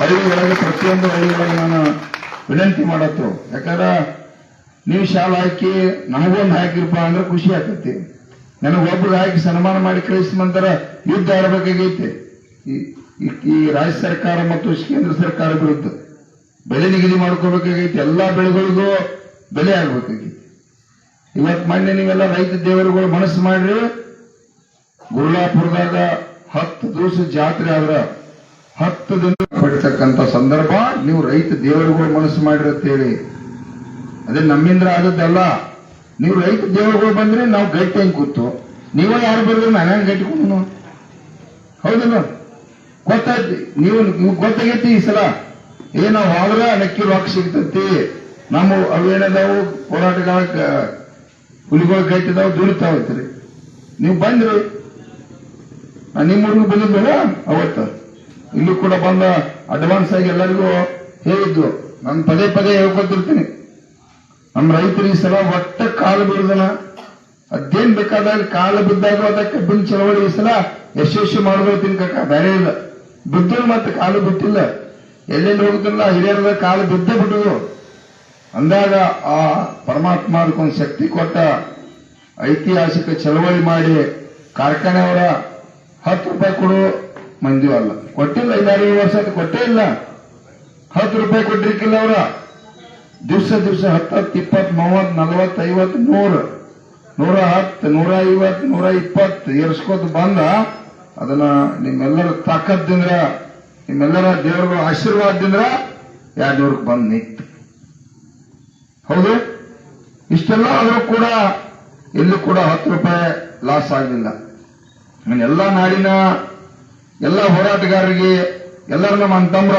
ಹಳ್ಳಿ ಒಳಗೆ ಪ್ರತಿಯೊಂದು ಒಳಗೆ ನಾನು ವಿನಂತಿ ಮಾಡತ್ತು ಯಾಕಂದ್ರೆ ನೀವು ಶಾಲೆ ಹಾಕಿ ನಮಗೊಂದು ಹಾಕಿರಪ್ಪ ಅಂದ್ರೆ ಖುಷಿ ಆಗ್ತೈತಿ. ನನಗೆ ಒಬ್ರು ಹಾಕಿ ಸನ್ಮಾನ ಮಾಡಿ ಕಳಿಸ್ಮಂತರ ಯುದ್ಧ ಆಡಬೇಕಾಗೈತೆ. ಈ ರಾಜ್ಯ ಸರ್ಕಾರ ಮತ್ತು ಕೇಂದ್ರ ಸರ್ಕಾರ ವಿರುದ್ಧ ಬೆಲೆ ನಿಗದಿ ಮಾಡ್ಕೋಬೇಕಾಗೈತಿ. ಎಲ್ಲಾ ಬೆಳೆಗಳಿಗೂ ಬೆಲೆ ಆಗ್ಬೇಕಾಗೈತಿ. ಇವತ್ತು ಮೊನ್ನೆ ನೀವೆಲ್ಲ ರೈತ ದೇವರುಗಳು ಮನಸ್ಸು ಮಾಡ್ರಿ. ಗುರುಳಾಪುರದಾಗ ಹತ್ತು ದಿವಸ ಜಾತ್ರೆ ಆದ್ರ ಹತ್ತು ದಿನ ಪಡ್ತಕ್ಕಂಥ ಸಂದರ್ಭ ನೀವು ರೈತ ದೇವರುಗಳು ಮನಸ್ಸು ಮಾಡ್ರಿ ಅಂತೇಳಿ ಅದೇ ನಮ್ಮಿಂದ ಆದದ್ದಲ್ಲ. ನೀವು ರೈತ ದೇವರುಗಳು ಬಂದ್ರೆ ನಾವು ಗಟ್ಟಿ ಹೆಂಗ್ ಕೂತು. ನೀವೇ ಯಾರು ಬರ್ದ್ರೆ ನಾನು ಹೆಂಗ್ ಗಟ್ಟಿಕೊಂಡು ಹೌದಲ್ಲ ಗೊತ್ತಾಯ್ತು. ನೀವು ನಿಮ್ಗೆ ಗೊತ್ತಾಗೈತಿ ಈ ಸಲ? ಏ, ನಾವು ಹೋದ್ರ ನಕ್ಕಿ ರೊಕ್ಕ ಸಿಗ್ತತಿ. ನಮ್ಮ ಅವೇನದಾವು ಹೋರಾಟಗಾರ ಹುಲಿಗಳು ಗಟ್ಟಿದಾವು ದುಡಿತಾವತ್ರಿ ನೀವು ಬಂದ್ರಿ. ನಾ ನಿಮ್ಮ ಊರಿಗೆ ಬಂದಿದ್ದಲ್ಲ ಅವತ್ತ? ಇಲ್ಲೂ ಕೂಡ ಬಂದ ಅಡ್ವಾನ್ಸ್ ಆಗಿ ಎಲ್ಲರಿಗೂ ಹೇಳಿದ್ದು. ನಾನು ಪದೇ ಪದೇ ಹೇಳ್ಕೊತಿರ್ತೀನಿ. ನಮ್ಮ ರೈತರು ಈ ಸಲ ಒಟ್ಟ ಕಾಲು ಬಿಡುದನ ಅದೇನ್ ಬೇಕಾದಾಗ ಕಾಲು ಬಿದ್ದಾಗ ಅದಕ್ಕೆ ಬಿಲ್ ಚಳವಳಿ ಈ ಸಲ ಯಶಸ್ವಿ ಮಾಡ್ಕೊಳ್ತೀನಿ ಕಕ್ಕ ಬೇರೆ ಇಲ್ಲ. ಬಿದ್ದು ಮತ್ತೆ ಕಾಲು ಬಿಟ್ಟಿಲ್ಲ. ಎಲ್ಲೆಲ್ಲಿ ಹೋಗುದಿಲ್ಲ ಹಿರಿಯರದ ಕಾಲು ಬಿದ್ದೇ ಬಿಡುದು. ಅಂದಾಗ ಆ ಪರಮಾತ್ಮ ಅದಕ್ಕೊಂದು ಶಕ್ತಿ ಕೊಟ್ಟ ಐತಿಹಾಸಿಕ ಚಳವಳಿ ಮಾಡಿ ಕಾರ್ಖಾನೆಯವರ ಹತ್ತು ರೂಪಾಯಿ ಕೊಡು ಮಂದಿ ಅಲ್ಲ. ಕೊಟ್ಟಿಲ್ಲ ಐದಾರು ವರ್ಷ, ಕೊಟ್ಟೇ ಇಲ್ಲ. ಹತ್ತು ರೂಪಾಯಿ ಕೊಟ್ಟಿರ್ಕಿಲ್ಲ ಅವರ. ದಿವಸ ದಿವಸ ಹತ್ತತ್ತು ಹತ್ತು ಇಪ್ಪತ್ತು, ಮೂವತ್ತು, ನಲವತ್ತು, ಐವತ್ತು, ನೂರು. ನೂರ ಹತ್ತು, ನೂರ ಐವತ್ತು, ನೂರ ಇಪ್ಪತ್ತು ಏರ್ಸ್ಕೊತ ಬಂದ, ಅದನ್ನ ನಿಮ್ಮೆಲ್ಲರ ತಾಕತ್ತಿಂದ್ರ, ನಿಮ್ಮೆಲ್ಲರ ದೇವರ ಆಶೀರ್ವಾದದಿಂದ ಎರಡು ಬಂದು ಬಂದ್ ನಿಂತು. ಹೌದು? ಇಷ್ಟೆಲ್ಲ ಆದರೂ ಕೂಡ ಎಲ್ಲೂ ಕೂಡ ಹತ್ತು ರೂಪಾಯಿ ಲಾಸ್ ಆಗಲಿಲ್ಲ. ಎಲ್ಲ ನಾಡಿನ ಎಲ್ಲ ಹೋರಾಟಗಾರರಿಗೆ ಎಲ್ಲರೂ ನಮ್ಮ ಅಂತಮ್ರ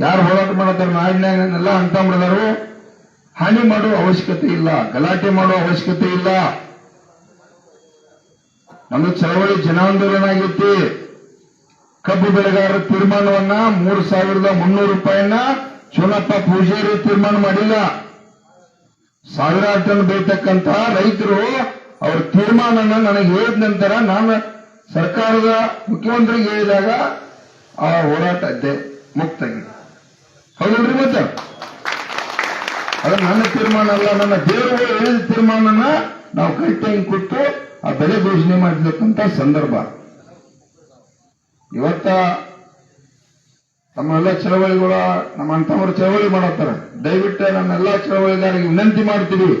ಯಾರು ಹೋರಾಟ ಮಾಡತ್ತಾರ ನಾಡಿನಾಗ ಎಲ್ಲ ಹಾನಿ ಮಾಡುವ ಅವಶ್ಯಕತೆ ಇಲ್ಲ, ಗಲಾಟೆ ಮಾಡುವ ಅವಶ್ಯಕತೆ ಇಲ್ಲ. ನಮ್ಮ ಚಳವಳಿ ಜನಾಂದೋಲನ ಆಗೈತಿ ಕಬ್ಬು ಬೆಳೆಗಾರರ ತೀರ್ಮಾನವನ್ನ ಮೂರು ಸಾವಿರದ ಮುನ್ನೂರು ರೂಪಾಯಿನ ಚುನಪ್ಪ ಪೂಜಾರಿ ತೀರ್ಮಾನ ಮಾಡಿಲ್ಲ. ಸಾವಿರಾರು ಟನ್ ಬೆಳೀತಕ್ಕಂತ ರೈತರು ಅವ್ರ ತೀರ್ಮಾನನ ನನಗೆ ಹೇಳಿದ ನಂತರ ನಾನು ಸರ್ಕಾರದ ಮುಖ್ಯಮಂತ್ರಿಗೆ ಹೇಳಿದಾಗ ಆ ಹೋರಾಟ ಇದ್ದೆ ಮುಕ್ತಾಗಿದೆ. ಹೌದಲ್ರಿ ಮತ್ತೆ? ಅದು ನನ್ನ ತೀರ್ಮಾನ ಅಲ್ಲ, ನನ್ನ ದೇವರುಗಳು ಹೇಳಿದ ತೀರ್ಮಾನನ ನಾವು ಕರೆಕ್ಟಾಗಿ ಕೊಟ್ಟು ಆ ಬೆಲೆ ಘೋಷಣೆ ಮಾಡಿರ್ತಕ್ಕಂಥ ಸಂದರ್ಭ. ಇವತ್ತ ನಮ್ಮೆಲ್ಲ ಚಳವಳಿಗಳ, ನಮ್ಮ ಅಂತವರು ಚಳವಳಿ ಮಾಡತ್ತಾರ. ದಯವಿಟ್ಟು ನಮ್ಮೆಲ್ಲ ಚಳವಳಿಗಾರಿಗೆ ವಿನಂತಿ ಮಾಡ್ತೀವಿ.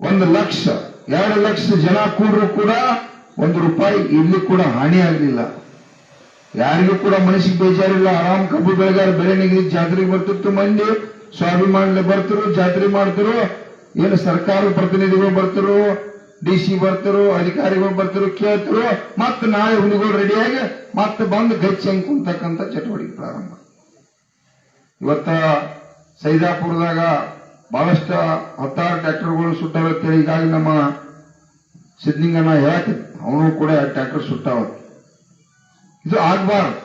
ಒಂದು ಲಕ್ಷ, ಎರಡು ಲಕ್ಷ ಜನ ಕೂಡ್ರು ಕೂಡ ಒಂದು ರೂಪಾಯಿ ಇಲ್ಲಿ ಕೂಡ ಹಾನಿ ಆಗಲಿಲ್ಲ. ಯಾರಿಗೂ ಕೂಡ ಮನಸ್ಸಿಗೆ ಬೇಜಾರಿಲ್ಲ. ಆರಾಮ್ ಕಬ್ಬು ಬೆಳೆಗಾರ ಬೆಳೆ ನಿಗದಿ ಜಾತ್ರೆಗೆ ಬರ್ತಿತ್ತು ಮಂದಿ. ಸ್ವಾಭಿಮಾನ ಬರ್ತರು, ಜಾತ್ರೆ ಮಾಡ್ತರು. ಏನು ಸರ್ಕಾರ ಪ್ರತಿನಿಧಿಗಳು ಬರ್ತರು, ಡಿ ಸಿ ಬರ್ತರು, ಅಧಿಕಾರಿಗಳು ಬರ್ತರು, ಕೇಳ್ತರು. ಮತ್ತೆ ನಾಳೆ ಹುಲಿಗಳು ರೆಡಿಯಾಗಿ ಮತ್ತೆ ಬಂದು ಗಚ್ಚಿ ಹಂಗೆ ಕುಂತಕ್ಕಂತ ಚಟುವಟಿಕೆ ಪ್ರಾರಂಭ. ಇವತ್ತ ಸೈದಾಪುರದಾಗ ಬಹಳಷ್ಟು ಹತ್ತಾರು ಟ್ರ್ಯಾಕ್ಟರ್ಗಳು ಸುಟ್ಟ ಅಂತೇಳಿ ಈಗಾಗಲೇ ನಮ್ಮ ಸಿದ್ಲಿಂಗನ ಯಾಕೆ? ಅವನು ಕೂಡ ಟ್ಯಾಕ್ಟರ್ ಸುಟ್ಟಾವ ಇದು ಆಗ್ಬಾರ್ದು.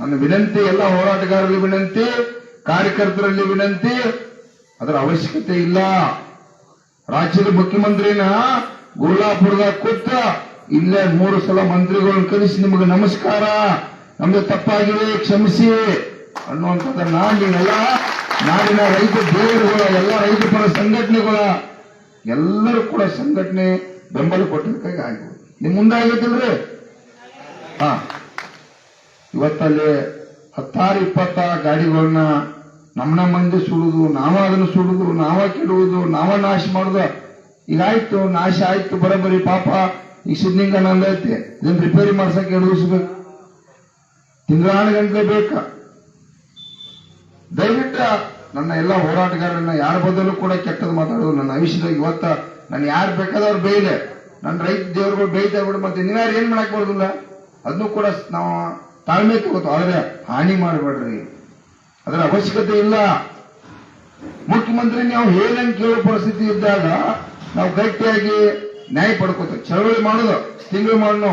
ನನ್ನ ವಿನಂತಿ, ಎಲ್ಲ ಹೋರಾಟಗಾರರಲ್ಲಿ ವಿನಂತಿ, ಕಾರ್ಯಕರ್ತರಲ್ಲಿ ವಿನಂತಿ. ಅದರ ಅವಶ್ಯಕತೆ ಇಲ್ಲ. ರಾಜ್ಯದ ಮುಖ್ಯಮಂತ್ರಿನ ಗುರುಲಾಪುರದಾಗ ಕೂತ ಇಲ್ಲೇ ಮೂರು ಸಲ ಮಂತ್ರಿಗಳನ್ನ ಕಲಿಸಿ ನಿಮಗೆ ನಮಸ್ಕಾರ. ನಮ್ದು ತಪ್ಪಾಗಿದೆ, ಕ್ಷಮಿಸಿ ಅನ್ನುವಂಥದ್ದನ್ನ ನೀವೆಲ್ಲ ನಾಡಿನ ರೈತ ದೇವರುಗಳ, ಎಲ್ಲ ರೈತ ಪರ ಸಂಘಟನೆಗಳ, ಎಲ್ಲರೂ ಕೂಡ ಸಂಘಟನೆ ಬೆಂಬಲ ಕೊಟ್ಟಿದ್ದಕ್ಕಾಗಿ ಆಗ್ಬೋದು ನಿಮ್ ಮುಂದೆ ಆಗೈತಿಲ್ರಿ ಹಾ. ಇವತ್ತಲ್ಲಿ ಹತ್ತಾರು ಇಪ್ಪತ್ತ ಗಾಡಿಗಳನ್ನ ನಮ್ಮನ ಮಂದಿ ಸುಡುದು, ನಾವ ಅದನ್ನ ಸುಡುದು, ನಾವ ಕೆಡುವುದು, ನಾವ ನಾಶ ಮಾಡುದು. ಈಗಾಯ್ತು ನಾಶ ಆಯ್ತು, ಬರೋಬ್ಬರಿ ಪಾಪ. ಈಗ ಸಿದ್ಲಿಂಗ ಐತಿ. ಇದನ್ನ ರಿಪೇರಿ ಮಾಡ್ಸಕ್ಕೆ ಎರಡು ದಿವಸ ಬೇಕು ತಿಂಗಳ ಗಂಟೆ ಬೇಕಾ? ದಯವಿಟ್ಟು ನನ್ನ ಎಲ್ಲ ಹೋರಾಟಗಾರರನ್ನ ಯಾರ ಬದಲು ಕೂಡ ಕೆಟ್ಟದ್ದು ಮಾತಾಡೋದು ನನ್ನ ಆಯುಷ್ಯದಾಗ ಇವತ್ತ ನಾನು ಯಾರು ಬೇಕಾದವ್ರು ಬೇಯಿದೆ. ನನ್ನ ರೈತ ದೇವರುಗಳು ಬೇಯ್ತಾ ಬಿಡು ಮತ್ತೆ ನೀವ್ಯಾರು ಏನ್ ಮಾಡಕ್ ಬರೋದಿಲ್ಲ? ಅದನ್ನು ಕೂಡ ನಾವು ತಾಳ್ಮೆ ತಗೋತು ಆದ್ರೆ ಹಾನಿ ಮಾಡಬೇಡ್ರಿ. ಅದರ ಅವಶ್ಯಕತೆ ಇಲ್ಲ. ಮುಖ್ಯಮಂತ್ರಿ ನಾವು ಏನಂತ ಕೇಳೋ ಪರಿಸ್ಥಿತಿ ಇದ್ದಾಗ ನಾವು ಗಟ್ಟಿಯಾಗಿ ನ್ಯಾಯ ಪಡ್ಕೋತ ಚಳವಳಿ ಮಾಡೋದು, ತಿಂಗಳು ಮಾಡೋಣ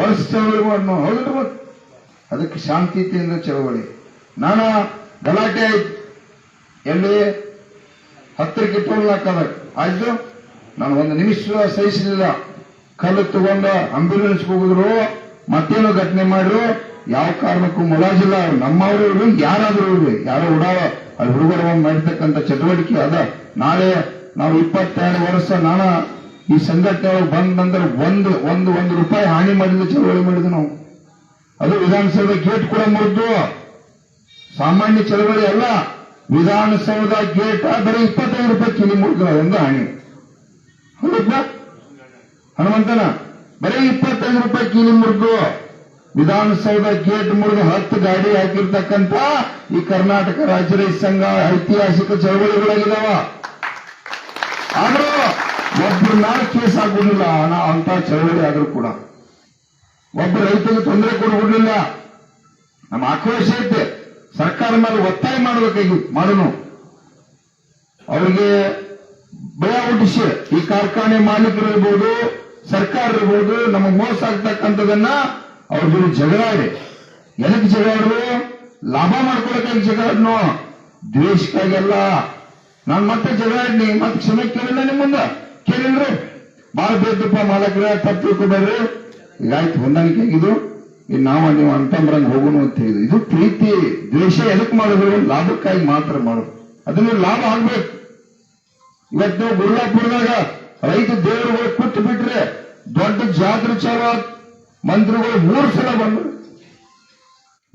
ವರ್ಷ ಚಳವಳಿ ಮಾಡೋಣ ಹೌದು ಅದಕ್ಕೆ ಶಾಂತಿಯುತಿಯಿಂದ ಚಳವಳಿ. ನಾನು ಗಲಾಟೆ ಆಯ್ತು. ಎಲ್ಲಿ ಹತ್ತಿರಕ್ಕೆ ಟೋಲ್ ಹಾಕದ ಆಯ್ತು? ನಾನು ಒಂದು ನಿಮಿಷ ಸಹಿಸಲಿಲ್ಲ. ಕಲ್ಲು ತಗೊಂಡ ಅಂಬ್ಯುಲೆನ್ಸ್ ಹೋಗಿದ್ರು, ಮತ್ತೇನು ಘಟನೆ ಮಾಡಿದ್ರು ಯಾವ ಕಾರಣಕ್ಕೂ ಮುಲಾಜಿಲ್ಲ. ನಮ್ಮವರು ಇರ್ಲಿ, ಯಾರಾದ್ರೂ ಇರ್ಲಿ. ಯಾರೋ ಉಡಾವ, ಅಲ್ಲಿ ಹುಡುಗರು ಒಂದು ಮಾಡಿರ್ತಕ್ಕಂಥ ಚಟುವಟಿಕೆ ಅದ. ನಾಳೆ ನಾವು ಇಪ್ಪತ್ತೆರಡು ವರ್ಷ ನಾನು ಈ ಸಂಘಟನೆ ಒಳಗೆ ಬಂದ ನಂತರ ಒಂದು ಒಂದು ಒಂದು ರೂಪಾಯಿ ಹಾನಿ ಮಾಡಿದ್ದು ಚಳವಳಿ ಮಾಡಿದ್ವಿ ನಾವು. ಅದು ವಿಧಾನಸೌಧ ಗೇಟ್ ಕೂಡ ಮುರಿದು. ಸಾಮಾನ್ಯ ಚಳವಳಿ ಅಲ್ಲ. ವಿಧಾನಸೌಧ ಗೇಟ್ ಬರೀ ಇಪ್ಪತ್ತೈದು ರೂಪಾಯಿ ಕಿಲಿ ಮುರಿದು ಒಂದು ಹಾನಿ ಹೌದಾ? ಹನುಮಂತನ, ಬರೀ ಇಪ್ಪತ್ತೈದು ರೂಪಾಯಿ ಕೀಲಿ ಮುಡ್ದು ವಿಧಾನಸೌಧ ಗೇಟ್ ಮುರಿದು ಹತ್ತು ಗಾಡಿ ಹಾಕಿರ್ತಕ್ಕಂತ ಈ ಕರ್ನಾಟಕ ರಾಜ್ಯ ಸಂಘ ಐತಿಹಾಸಿಕ ಚಳವಳಿಗಳಾಗಿದಾವ. ಆದ್ರೂ ನಾಲ್ಕು ಕೇಸ್ ಆಗುದಿಲ್ಲ ಅಂತ ಚಳವಳಿ ಆದ್ರೂ ಕೂಡ. ಒಬ್ಬ ರೈತರಿಗೆ ತೊಂದರೆ ಕೊಡುವುದಿಲ್ಲ ನಮ್ಮ ಆಕ್ರೋಶ ಐತೆ. ಸರ್ಕಾರ ಮೇಲೆ ಒತ್ತಾಯ ಮಾಡಬೇಕಾಗಿ ಮಾಡೋನು. ಅವರಿಗೆ ಭಯ ಹುಟ್ಟಿಸಿ ಈ ಕಾರ್ಖಾನೆ ಮಾಲೀಕರು ಇರ್ಬೋದು ಸರ್ಕಾರ ಇರ್ಬೋದು, ನಮಗೆ ಮೋಸ ಆಗ್ತಕ್ಕಂಥದನ್ನ ಅವ್ರ ಜೊತೆ ಜಗಳಾಡಿ ಎನಕ್ಕೆ ಜಗಳಾಡ್ರು ಲಾಭ ಮಾಡ್ಕೊಳಕ್ಕಾಗಿ ಜಗಳಾಡ್ನು ದ್ವೇಷಕ್ಕಾಗೆಲ್ಲ ನಾನು ಮತ್ತೆ ಜಗಳಾಡ್ನಿ ಮತ್ತೆ ಕ್ಷಮೆ ಕೇಳಿಲ್ಲ ಮುಂದೆ. ಕೇಳಿಲ್ರಿ. ಬಾಳ ಬೇಕಪ್ಪ ಮಾಲಕರ, ತಪ್ಪು ತಿಳ್ಕೊಬೇಡ್ರಿ. ಈಗಾಯ್ತು ಹೊಂದಾಣಿಕೆ ಆಗಿದ್ದು. ಇನ್ನು ನಾವ ನೀವು ಅಂತಂಬ್ರಂಗ್ ಹೋಗೋಣ ಅಂತ ಹೇಳಿದ್ರು. ಇದು ಪ್ರೀತಿ, ದ್ವೇಷ ಎದಕ್ ಮಾಡಿದ್ರು ಲಾಭಕ್ಕಾಗಿ ಮಾತ್ರ ಮಾಡೋದು. ಅದನ್ನ ಲಾಭ ಆಗ್ಬೇಕು. ಇವತ್ತು ಗುರುಳಾಪುರದಾಗ ರೈತ ದೇವರುಗಳು ಕೂತು ಬಿಟ್ರೆ ದೊಡ್ಡ ಜಾತ್ರೆ ಮಂತ್ರಿಗಳು ಮೂರು ಸಲ ಬಂದ್ರು.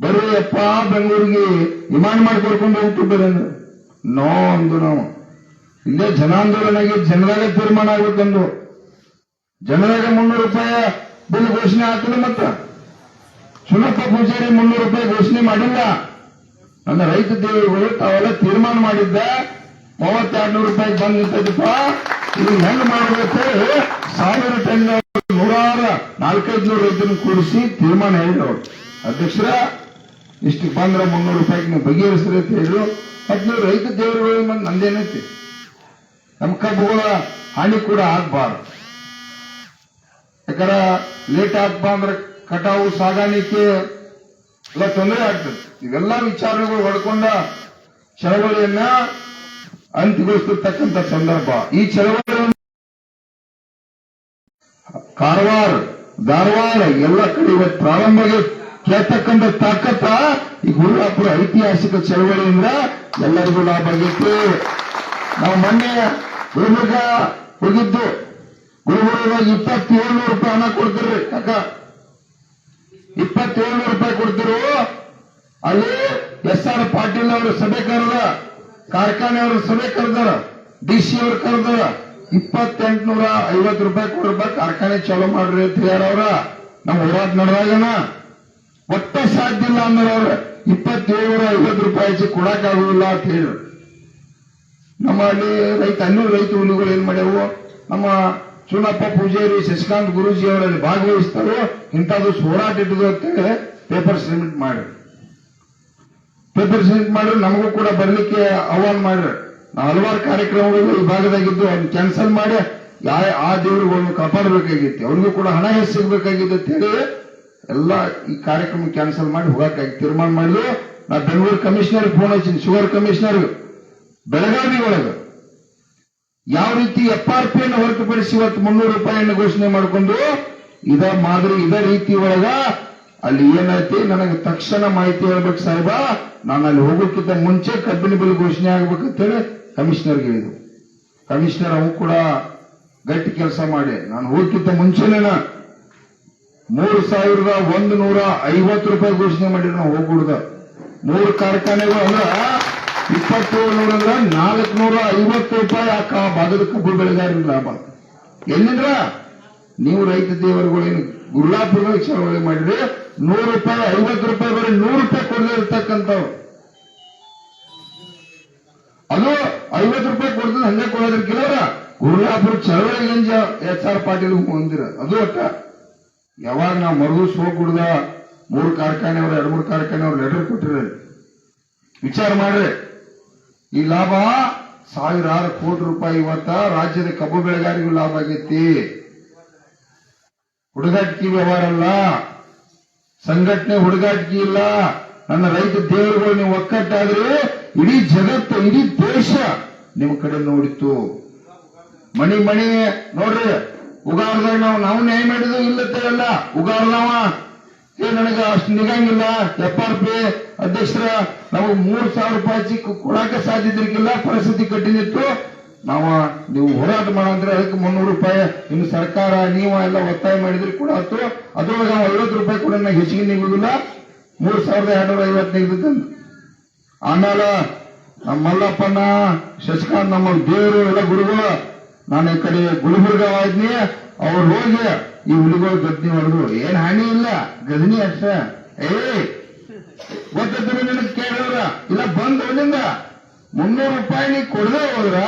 ಬರೀ ಅಪ್ಪ ಬೆಂಗಳೂರಿಗೆ ವಿಮಾನ ಮಾಡಿ ಕರ್ಕೊಂಡು ಹೋಗ್ತಿದ್ದಾರೆ ನೋ ಅಂದು ನಾವು. ಇಲ್ಲೇ ಜನಾಂದೋಲನ ಆಗಿ ಜನರಾಗ ತೀರ್ಮಾನ ಆಗ್ಬೇಕಂದು ಜನರಾಗ ಮುನ್ನೂರು ರೂಪಾಯಿ ಬಿಲ್ ಘೋಷಣೆ ಆಗ್ತದೆ ಮತ್ತ. ಚುನಪ್ಪ ಪೂಜಾರಿ ಮುನ್ನೂರು ರೂಪಾಯಿ ಘೋಷಣೆ ಮಾಡಿಲ್ಲ. ನನ್ನ ರೈತ ದೇವರುಗಳು ತಾವೆಲ್ಲ ತೀರ್ಮಾನ ಮಾಡಿದ್ದ. ಮೂವತ್ತೆರಡು ನೂರು ರೂಪಾಯಿ ಬಂದ್ ನಿಂತದಪ್ಪ ಇದು ಹೆಂಗ್ ಮಾಡಬೇಕು? ಸಾವಿರ ಟನ್ ನೂರಾರ ನಾಲ್ಕೈದು ನೂರು ರೈತನ ಕೂಡಿಸಿ ತೀರ್ಮಾನ ಹೇಳಿದ್ರು ಅಧ್ಯಕ್ಷರ, ಇಷ್ಟು ಬಂದ್ರ ಮುನ್ನೂರು ರೂಪಾಯಿಗೆ ನೀವು ಬಗೆಹರಿಸ್ರಿ ಅಂತ ಹೇಳಿದ್ರು. ಮತ್ ನೀವು ರೈತ ದೇವರುಗಳು ಬಂದು ನಂದೇನೈತಿ ನಮ್ಮ ಕಬ್ಬುಗಳ ಹಾನಿ ಕೂಡ ಆಗ್ಬಾರ್ದು. ಯಾಕಂದ್ರೆ ಲೇಟ್ ಆಗ್ಬಾ ಅಂದ್ರೆ ಕಟಾವು ಸಾಗಾಣಿಕೆ ಎಲ್ಲ ತೊಂದರೆ ಆಗ್ತದೆ. ಇವೆಲ್ಲ ವಿಚಾರಗಳು ಹೊಡ್ಕೊಂಡ ಚಳವಳಿಯನ್ನ ಅಂತ್ಯಗೊಳಿಸಿರ್ತಕ್ಕಂಥ ಸಂದರ್ಭ. ಈ ಚಳವಳಿ ಕಾರವಾರ, ಧಾರವಾಡ ಎಲ್ಲ ಕಡೆ ಇವತ್ತು ಪ್ರಾರಂಭಗೆ ಕೇಳ್ತಕ್ಕಂಥ ತಾಕತ್ತ ಈ ಗುರುವಾಪುರ ಐತಿಹಾಸಿಕ ಚಳವಳಿಯಿಂದ ಎಲ್ಲರಿಗೂ ಲಾಭ ಆಗಿತ್ತು ನಾವು ಮೊನ್ನೆ ಗುಲ್ಬರ್ಗ ಹೋಗಿದ್ದು. ಗುಲ್ಬರ್ಗ ಇಪ್ಪತ್ತೇಳು ರೂಪಾಯಿ ಹಣ ಕೊಡ್ತೀರಿ ಕಾಕ. ಇಪ್ಪತ್ತೇಳು ರೂಪಾಯಿ ಕೊಡ್ತಿರು. ಅಲ್ಲಿ ಎಸ್ ಆರ್ ಪಾಟೀಲ್ ಅವರು ಸಭೆ ಕರೆದ, ಕಾರ್ಖಾನೆ ಅವರು ಸಭೆ ಕರೆದಾರ, ಡಿ ಸಿ ಅವರು ಕರೆದಾರ, ಇಪ್ಪತ್ತೆಂಟುನೂರ ಐವತ್ತು ರೂಪಾಯಿ ಕೊಡ್ರಪ್ಪ ಕಾರ್ಖಾನೆ ಚಾಲೂ ಮಾಡ್ರಿ ಅಂತ ಹೇಳ್ಯಾರ ನಮ್ಮ ಹೋರಾಟ ನಡೆದಾಗನ ಒಟ್ಟ ಸಾಧ್ಯ ಇಲ್ಲ ಅಂದ್ರೆ ಅವ್ರ ಇಪ್ಪತ್ತೇಳು ಐವತ್ತು ರೂಪಾಯಿ ಹೆಚ್ಚು ಕೊಡಕ್ಕಾಗುದಿಲ್ಲ ಅಂತ ಹೇಳಿ ನಮ್ಮ ಅಲ್ಲಿ ರೈತ ಅನ್ನೂರು ರೈತ ಹುಲಿಗಳು ಏನ್ ಮಾಡ್ಯಾವು? ನಮ್ಮ ಚುನಪ್ಪ ಪೂಜಾರಿ, ಶಶಿಕಾಂತ್ ಗುರೂಜಿ ಅವರಲ್ಲಿ ಭಾಗವಹಿಸ್ತಾರೋ, ಇಂಥದ್ದು ಹೋರಾಟ ಅಂತ ಅಂತೇಳಿ ಪೇಪರ್ ಸಬ್ಮಿಟ್ ಮಾಡಿ ಪೇಪರ್ ಸಬ್ಮಿಟ್ ಮಾಡಿ ನಮಗೂ ಕೂಡ ಬರಲಿಕ್ಕೆ ಆಹ್ವಾನ ಮಾಡ್ರಿ. ನಾವು ಹಲವಾರು ಕಾರ್ಯಕ್ರಮಗಳು ಈ ಭಾಗದಾಗಿದ್ದು, ಅದನ್ನ ಕ್ಯಾನ್ಸಲ್ ಮಾಡಿ, ಯಾ ಆ ದೇವರುಗಳನ್ನು ಕಾಪಾಡಬೇಕಾಗಿತ್ತು, ಅವ್ರಿಗೂ ಕೂಡ ಹಣ ಹೆಚ್ಚು ಸಿಗ್ಬೇಕಾಗಿತ್ತು ಅಂತ ಹೇಳಿ ಎಲ್ಲ ಈ ಕಾರ್ಯಕ್ರಮ ಕ್ಯಾನ್ಸಲ್ ಮಾಡಿ ಹೋಗಕ್ಕಾಗಿ ತೀರ್ಮಾನ ಮಾಡಿದ್ರು ನಾ ಬೆಂಗಳೂರು ಕಮಿಷನರ್ ಫೋನ್ ಹಚ್ಚಿನಿ, ಶುಗರ್ ಕಮಿಷನರ್ ಬೆಳಗಾವಿ ಒಳಗೆ. ಯಾವ ರೀತಿ ಎಫ್ ಆರ್ ಪಿ ಅನ್ನು ಹೊರತುಪಡಿಸಿ ಇವತ್ತು ಮುನ್ನೂರು ರೂಪಾಯಿಯನ್ನು ಘೋಷಣೆ ಮಾಡಿಕೊಂಡು ಇದ ಮಾದರಿ, ಇದ ರೀತಿ ಒಳಗ ಅಲ್ಲಿ ಏನಾಯ್ತಿ ನನಗೆ ತಕ್ಷಣ ಮಾಹಿತಿ ಹೇಳ್ಬೇಕು ಸಾಹೇಬ. ನಾನು ಅಲ್ಲಿ ಹೋಗೋಕ್ಕಿಂತ ಮುಂಚೆ ಕಬ್ಬಿನ ಬಿಲ್ ಘೋಷಣೆ ಆಗ್ಬೇಕಂತೇಳಿ ಕಮಿಷನರ್ಗೆ ಹೇಳಿದ್ರು ಕಮಿಷನರ್ ಅವು ಕೂಡ ಗಟ್ಟಿ ಕೆಲಸ ಮಾಡಿ. ನಾನು ಹೋಗಕ್ಕಿಂತ ಮುಂಚೆನೇ ಮೂರು ಸಾವಿರದ ಒಂದು ನೂರ ಐವತ್ತು ರೂಪಾಯಿ ಘೋಷಣೆ ಮಾಡಿದ್ರು ನಾವು ಹೋಗ್ಬಿಡ್ದ. ಮೂರು ಕಾರ್ಖಾನೆಗಳು ಅಂದ್ರ ಇಪ್ಪತ್ತೇಳು ನೂರ ನಾಲ್ಕು ನೂರ ಐವತ್ತು ರೂಪಾಯಿ ಆ ಕಾ- ಭಾಗದ ಕಬ್ಬು ಲಾಭ. ಎಲ್ಲಿಂದ್ರ? ನೀವು ರೈತ ದೇವರುಗಳೇನು ಗುರ್ಲಾಪುರ ಚಳವಳಿ ಮಾಡಿದ್ರೆ ನೂರು ರೂಪಾಯಿ, ಐವತ್ತು ರೂಪಾಯಿ ಬರೀ ನೂರು ರೂಪಾಯಿ ಕೊಡದೇ ಇರ್ತಕ್ಕಂಥವ್ರು. ಅದು ಐವತ್ತು ರೂಪಾಯಿ ಕೊಡ್ತದೆ ಹಂಗೆ ಕೊಡೋದ್ರ ಕೆಲವರ ಗುರುಲಾಪುರ ಚಳವಳಿ ಗಂಜ ಎಚ್ ಆರ್ ಪಾಟೀಲ್ ಹೊಂದಿರ. ಅದು ಅಟ್ಟ. ಯಾವಾಗ ನಾವು ಮರುದಿವ್ಸ ಹೋಗ್ಬಿಡ್ದ ಮೂರು ಕಾರ್ಖಾನೆಯವರು, ಎರಡು ಮೂರು ಕಾರ್ಖಾನೆಯವರು ಲೆಟರ್ ಕೊಟ್ಟಿರೋದು ವಿಚಾರ ಮಾಡ್ರಿ. ಈ ಲಾಭ ಸಾವಿರಾರು ಕೋಟಿ ರೂಪಾಯಿ ಇವತ್ತ ರಾಜ್ಯದ ಕಬ್ಬು ಬೆಳೆಗಾರಿಗೂ ಲಾಭ ಆಗೈತಿ. ಹುಡುಗಾಟಿಕೆ ವ್ಯವಹಾರ ಅಲ್ಲ. ಸಂಘಟನೆ ಹುಡುಗಾಟಿಕೆ ಇಲ್ಲ. ನನ್ನ ರೈತ ದೇವರುಗಳು ನೀವು ಒಕ್ಕಟ್ಟಾದ್ರೆ ಇಡೀ ಜಗತ್ತು, ಇಡೀ ದೇಶ ನಿಮ್ಮ ಕಡೆ ನೋಡಿತ್ತು. ಮಣಿ ಮಣಿ, ನೋಡ್ರಿ. ಉಗಾರದಾಗ ನಾವು ನಾವು ನ್ಯಾಯ ಮಾಡಿದ್ರು ಇಲ್ಲತ್ತೇವಲ್ಲ? ಉಗಾರದವ? ಏ, ನನಗ ಅಷ್ಟು ನಿಗಂಗಿಲ್ಲ ಎಫ್ ಆರ್ ಪಿ ಅಧ್ಯಕ್ಷರ ನಾವು ಮೂರ್ ಸಾವಿರ ರೂಪಾಯಿ ಕೊಡಾಕ ಸಾಧ್ಯದ್ರಿಗಿಲ್ಲ ಪರಿಸ್ಥಿತಿ ಕಟ್ಟಿದಿತ್ತು ನಾವು ನೀವು ಹೋರಾಟ ಮಾಡಂದ್ರೆ ಅದಕ್ಕೆ ಮುನ್ನೂರು ರೂಪಾಯಿ ನಿಮ್ಮ ಸರ್ಕಾರ ನೀವು ಎಲ್ಲ ಒತ್ತಾಯ ಮಾಡಿದ್ರೆ ಕೂಡ ಆಯ್ತು. ಅದ್ರೊಳಗೆ ನಾವು ಐವತ್ತು ರೂಪಾಯಿ ಕೂಡ ನಂಗೆ ಹೆಚ್ಚಿಗೆ ನಿಲ್ಲುದಿಲ್ಲ ಮೂರ್ ಸಾವಿರದ ಎರಡ್ನೂರ ಐವತ್ತು ನಿಲ್ತಂದು ಆಮೇಲೆ ನಮ್ಮ ಮಲ್ಲಪ್ಪನ ಶಶಿಕಾಂತ್ ನಮ್ಮ ದೇವರು, ಎಲ್ಲ ಗುರುಗಳು. ನಾನು ಈ ಕಡೆ ಗುಲ್ಬರ್ಗ ಆದ್ನಿ ಅವ್ರು ಹೋಗಿ ಈ ಹುಲಿಗಳು ಗದ್ನಿ ಹೊಡೆದು ಏನ್ ಹಾನಿ ಇಲ್ಲ? ಗದನಿ ಅಷ್ಟ. ಏ ಗೊತ್ತಿದ್ರು ನಿನಗೆ ಕೇಳೋರ? ಇಲ್ಲ, ಬಂದು ಅಲ್ಲಿಂದ ಮುನ್ನೂರು ರೂಪಾಯಿ ನೀ ಕೊಡದೆ ಹೋದ್ರ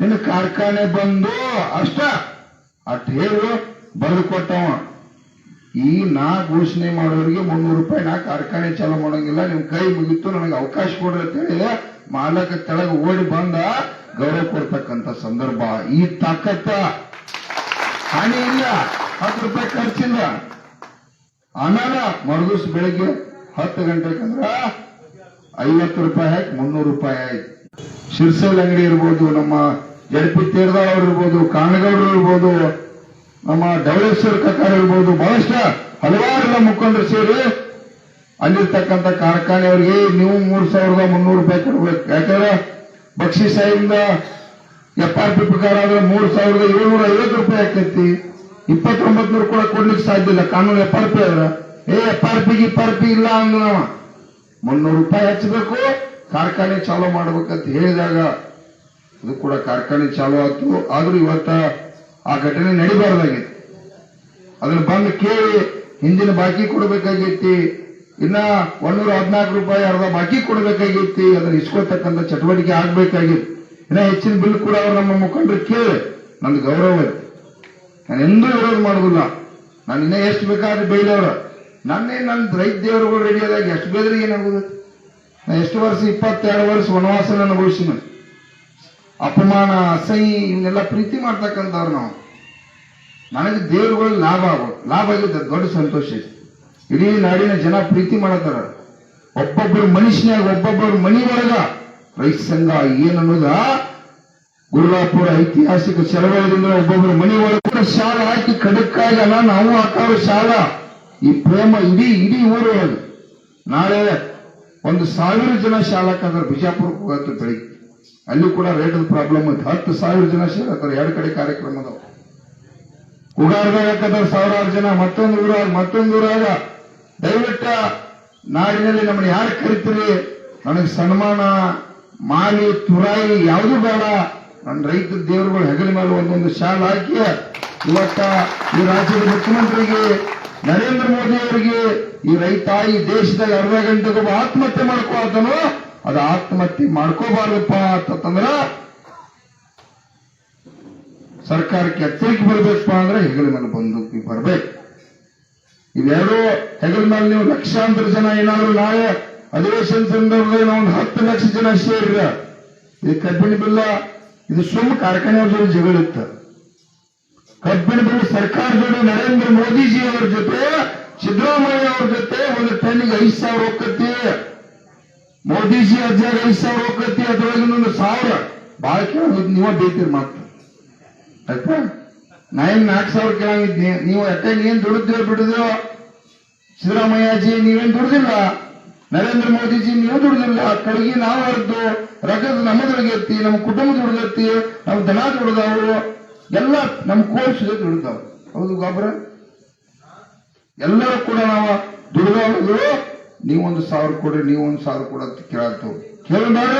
ನಿನ್ನ ಕಾರ್ಖಾನೆ ಬಂದು ಅಷ್ಟ. ಅಟ್ ಹೇಳು, ಬರೆದು ಕೊಟ್ಟವ ಈ ನಾ ಘೋಷಣೆ ಮಾಡೋರಿಗೆ ಮುನ್ನೂರು ರೂಪಾಯಿ ನಾ ಕಾರ್ಖಾನೆ ಚಾಲೂ ಮಾಡಂಗಿಲ್ಲ. ನಿಮ್ ಕೈ ಮುಗಿತು, ನನಗೆ ಅವಕಾಶ ಕೊಡ್ರಿ ಅಂತ ಹೇಳಿ ಮಾಲಕ ತೆಳಗ ಓಡಿ ಬಂದ ಗೌರವ ಕೊಡ್ತಕ್ಕಂತ ಸಂದರ್ಭ ಈ ತಾಕತ್ತ. ಹಾನಿ ಇಲ್ಲ. ಹತ್ತು ರೂಪಾಯಿ ಖರ್ಚಿಲ್ಲ ಆಮೇಲೆ ಮರುದಿವ್ಸ ಬೆಳಿಗ್ಗೆ ಹತ್ತು ಗಂಟೆಗಂದ್ರ ಐವತ್ತು ರೂಪಾಯಿ ಹಾಕಿ ಮುನ್ನೂರು ರೂಪಾಯಿ ಆಯ್ತು. ಶಿರ್ಸಲ್ ಅಂಗಡಿ ಇರ್ಬೋದು, ನಮ್ಮ ಜಡಪಿ ತೇರ್ದಾಳ್ ಅವ್ರು ಇರ್ಬೋದು ಕಾಣಗೌಡರು ಇರ್ಬೋದು, ನಮ್ಮ ಡೌಳೇಶ್ವರ ಕಕ್ಕಾರ ಇರ್ಬೋದು, ಬಹಳಷ್ಟು ನಮ್ಮ ಮುಖಂಡರು ಸೇರಿ ಅಲ್ಲಿರ್ತಕ್ಕಂಥ ಕಾರ್ಖಾನೆಯವರಿಗೆ ನೀವು ಮೂರು ಸಾವಿರದ ಮುನ್ನೂರು ರೂಪಾಯಿ ಕೊಡ್ಬೇಕು. ಯಾಕಂದ್ರೆ ಬಕ್ಷಿಸಾಯಿಂದ ಎಫ್ ಆರ್ ಪಿ ಪ್ರಕಾರ ಆದ್ರೆ ಮೂರ್ ಸಾವಿರದ ಏಳ್ನೂರ ಐವತ್ತು ರೂಪಾಯಿ ಆಕೈತಿ. ಇಪ್ಪತ್ತೊಂಬತ್ತು ನೂರು ಕೂಡ ಕೊಡ್ಲಿಕ್ಕೆ ಸಾಧ್ಯ ಇಲ್ಲ. ಕಾನೂನು ಎಫ್ ಆರ್ ಪಿ ಅದ್ರ ಏ ಎಫ್ ಆರ್ ಪಿಗೆ ಗಿಫ್ ಆರ್ ಪಿ ಇಲ್ಲ ಅಂದ ನಾವ ಮುನ್ನೂರು ರೂಪಾಯಿ ಹಚ್ಚಬೇಕು ಕಾರ್ಖಾನೆ ಚಾಲೂ ಮಾಡ್ಬೇಕಂತ ಹೇಳಿದಾಗ ಅದು ಕೂಡ ಕಾರ್ಖಾನೆ ಚಾಲೂ ಆಯ್ತು. ಆದ್ರೂ ಇವತ್ತ ಆ ಘಟನೆ ನಡಿಬಾರ್ದಾಗಿತ್ತು. ಅದನ್ನ ಬಂದು ಕೇಳಿ, ಹಿಂದಿನ ಬಾಕಿ ಕೊಡಬೇಕಾಗೈತಿ. ಇನ್ನ ಒಂದೂರ ಹದಿನಾಲ್ಕು ರೂಪಾಯಿ ಅರ್ಧ ಬಾಕಿ ಕೊಡಬೇಕಾಗಿತ್ತು ಅದನ್ನ ಇಸ್ಕೊಳ್ತಕ್ಕಂಥ ಚಟುವಟಿಕೆ ಆಗ್ಬೇಕಾಗಿತ್ತು. ಇನ್ನ ಹೆಚ್ಚಿನ ಬಿಲ್ ಕೂಡ ಅವ್ರು ನಮ್ಮ ಮುಖಂಡರು ಕೇಳಿ. ನಂದು ಗೌರವ. ನಾನು ಎಂದೂ ವಿರೋಧ ಮಾಡುದಿಲ್ಲ ನಾನು ಇನ್ನೇ ಎಷ್ಟು ಬೇಕಾದ್ರೆ ಬೈಲವ್ರ ನನ್ನೇ ನನ್ನ ರೈತ ದೇವರುಗಳು ರೆಡಿ ಆದಾಗ ಎಷ್ಟು ಬೇದ್ರೆ ಏನಾಗುದು ನಾ ಎಷ್ಟು ವರ್ಷ, ಇಪ್ಪತ್ತೆರಡು ವರ್ಷ ವನವಾಸನ ಅನುಭವಿಸಿನ ಅಪಮಾನ ಅಸಹಿ ಇವನ್ನೆಲ್ಲ ಪ್ರೀತಿ ಮಾಡ್ತಕ್ಕಂಥವ್ರು ನಾವು. ನನಗೆ ದೇವರುಗಳು ಲಾಭ ಆಗೋದು. ಲಾಭ ಆಗಿದ್ದ ದೊಡ್ಡ ಸಂತೋಷ ಇಡೀ ನಾಡಿನ ಜನ ಪ್ರೀತಿ ಮಾಡತ್ತಾರ. ಒಬ್ಬೊಬ್ಬರು ಮನುಷ್ಯನಾಗ ಒಬ್ಬೊಬ್ಬರು ಮನಿ ಒಳಗ ರೈತ ಸಂಘ ಏನನ್ನೋದ ಗುರುಲಾಪುರ ಐತಿಹಾಸಿಕ ಚಳವಳಿದಿಂದ ಒಬ್ಬೊಬ್ಬರು ಒಳಗೆ ಕೂಡ ಶಾಲ ಹಾಕಿ ಖಡಕ್ಕಾಗಿ ಅಲ್ಲ, ನಾವು ಹಾಕಾವ ಶಾಲ. ಈ ಪ್ರೇಮ ಇಡೀ ಇಡೀ ಊರು ಒಳಗೆ ನಾಳೆ ಒಂದು ಸಾವಿರ ಜನ ಶಾಲಕ್ಕಾದ್ರೆ ಬಿಜಾಪುರಕ್ಕೆ ಹೋಗತ್ತೆ ಬೆಳಿಗ್ಗೆ. ಅಲ್ಲಿ ಕೂಡ ರೇಟ್ ಪ್ರಾಬ್ಲಮ್ ಐತೆ ಹತ್ತು ಸಾವಿರ ಜನ ಶಾಲಕ್ಕಾರ ಎರಡು ಕಡೆ ಕಾರ್ಯಕ್ರಮ ಅದಾವ. ಹಾಕದ್ರ ಸಾವಿರಾರು ಜನ, ಮತ್ತೊಂದು ಊರಾಗ ಮತ್ತೊಂದು ಊರಾಗ. ದಯವಿಟ್ಟ ನಾಡಿನಲ್ಲಿ ನಮ್ಮನ್ನ ಯಾರು ಕರಿತೀರಿ? ನನಗೆ ಸನ್ಮಾನ, ಮಾಲಿ, ತುರಾಯಿ ಯಾವುದು ಬೇಡ. ನನ್ನ ರೈತ ದೇವರುಗಳು ಹೆಗಲ ಮೇಲೆ ಒಂದೊಂದು ಶಾಲ್ ಹಾಕಿ, ಇವತ್ತ ಈ ರಾಜ್ಯದ ಮುಖ್ಯಮಂತ್ರಿಗೆ ನರೇಂದ್ರ ಮೋದಿ ಅವರಿಗೆ ಈ ರೈತ ಈ ದೇಶದಲ್ಲಿ ಅರ್ಧ ಗಂಟೆಗೊಬ್ಬ ಆತ್ಮಹತ್ಯೆ ಮಾಡ್ಕೊಳ್ತಾನೋ ಅದು ಆತ್ಮಹತ್ಯೆ ಮಾಡ್ಕೋಬಾರ್ದಪ್ಪ ಅಂತಂದ್ರ ಸರ್ಕಾರಕ್ಕೆ ಎಚ್ಚರಿಕೆ ಬರ್ಬೇಕಪ್ಪ ಅಂದ್ರೆ ಹೆಗಲ ಮೇಲೆ ಬಂದೂಕಿ ಬರ್ಬೇಕು. ಇವೆರಡೂ ಹೆಗಲ ಮೇಲೆ ನೀವು ಲಕ್ಷಾಂತರ ಜನ ಏನಾದ್ರು ನಾಳೆ ಅಧಿವೇಶನ ಸಂದರ್ಭದಲ್ಲಿ ನಾವು ಒಂದು ಹತ್ತು ಲಕ್ಷ ಜನ ಸೇರಿದ ಇದು ಕಬ್ಬಿಣ ಬಿಲ್ಲ ಇದು ಸುಮ್ಮ ಕಾರ್ಖಾನೆಯವ್ರ ಜೊತೆ ಜಗಳಿತ್ತ ಕಬ್ಬಿಣ ಬಂದು ಸರ್ಕಾರ ಜೊತೆ ನರೇಂದ್ರ ಮೋದಿಜಿ ಅವ್ರ ಜೊತೆ ಸಿದ್ದರಾಮಯ್ಯ ಅವ್ರ ಜೊತೆ ಒಂದು ಟನ್ಗೆ ಐದು ಸಾವಿರ ಹೋಗತಿ ಮೋದಿಜಿ ಅಜ್ಜಾಗ ಐದು ಸಾವಿರ ಹೋಗತಿ ಅದ್ರೊಳಗೆ ಒಂದು ಸಾವಿರ. ಭಾಳ ಕೇಳೋದು ನೀವ ಬೇಕಿರ್ ಮಾತು. ಆಯ್ತಾ? ನಾ ಏನ್ ನಾಲ್ಕು ಸಾವಿರ ಕೇಳಂಗಿದ್ನಿ ನೀವು ಯಾಕೆ ಏನ್ ದುಡಿದ್ರೆ ಬಿಡುದು ಸಿದ್ದರಾಮಯ್ಯಜಿ ನೀವೇನ್ ದುಡ್ದಿಲ್ಲ ನರೇಂದ್ರ ಮೋದಿಜಿ, ನೀವು ದುಡ್ದಿಲ್ಲ. ಕೊಡುಗೆ ನಾವು ಹರಿದು ರಗದ ನಮ್ಮದೊಳಗೆತ್ತಿ ನಮ್ಮ ಕುಟುಂಬ ದುಡ್ದತ್ತಿ ನಮ್ಮ ದನ ದುಡಿದವು ಎಲ್ಲ ನಮ್ಮ ಕೋರ್ಸ್ ದುಡಿದವು ಹೌದು ಗೊಬ್ಬರ ಎಲ್ಲರೂ ಕೂಡ ನಾವು ದುಡ್ದವರು ನೀವೊಂದು ಸಾವಿರ ಕೊಡ್ರಿ ನೀವೊಂದು ಸಾವಿರ ಕೊಡ ಅಂತ ಕೇಳತ್ತವು ಕೇಳಬೇಡ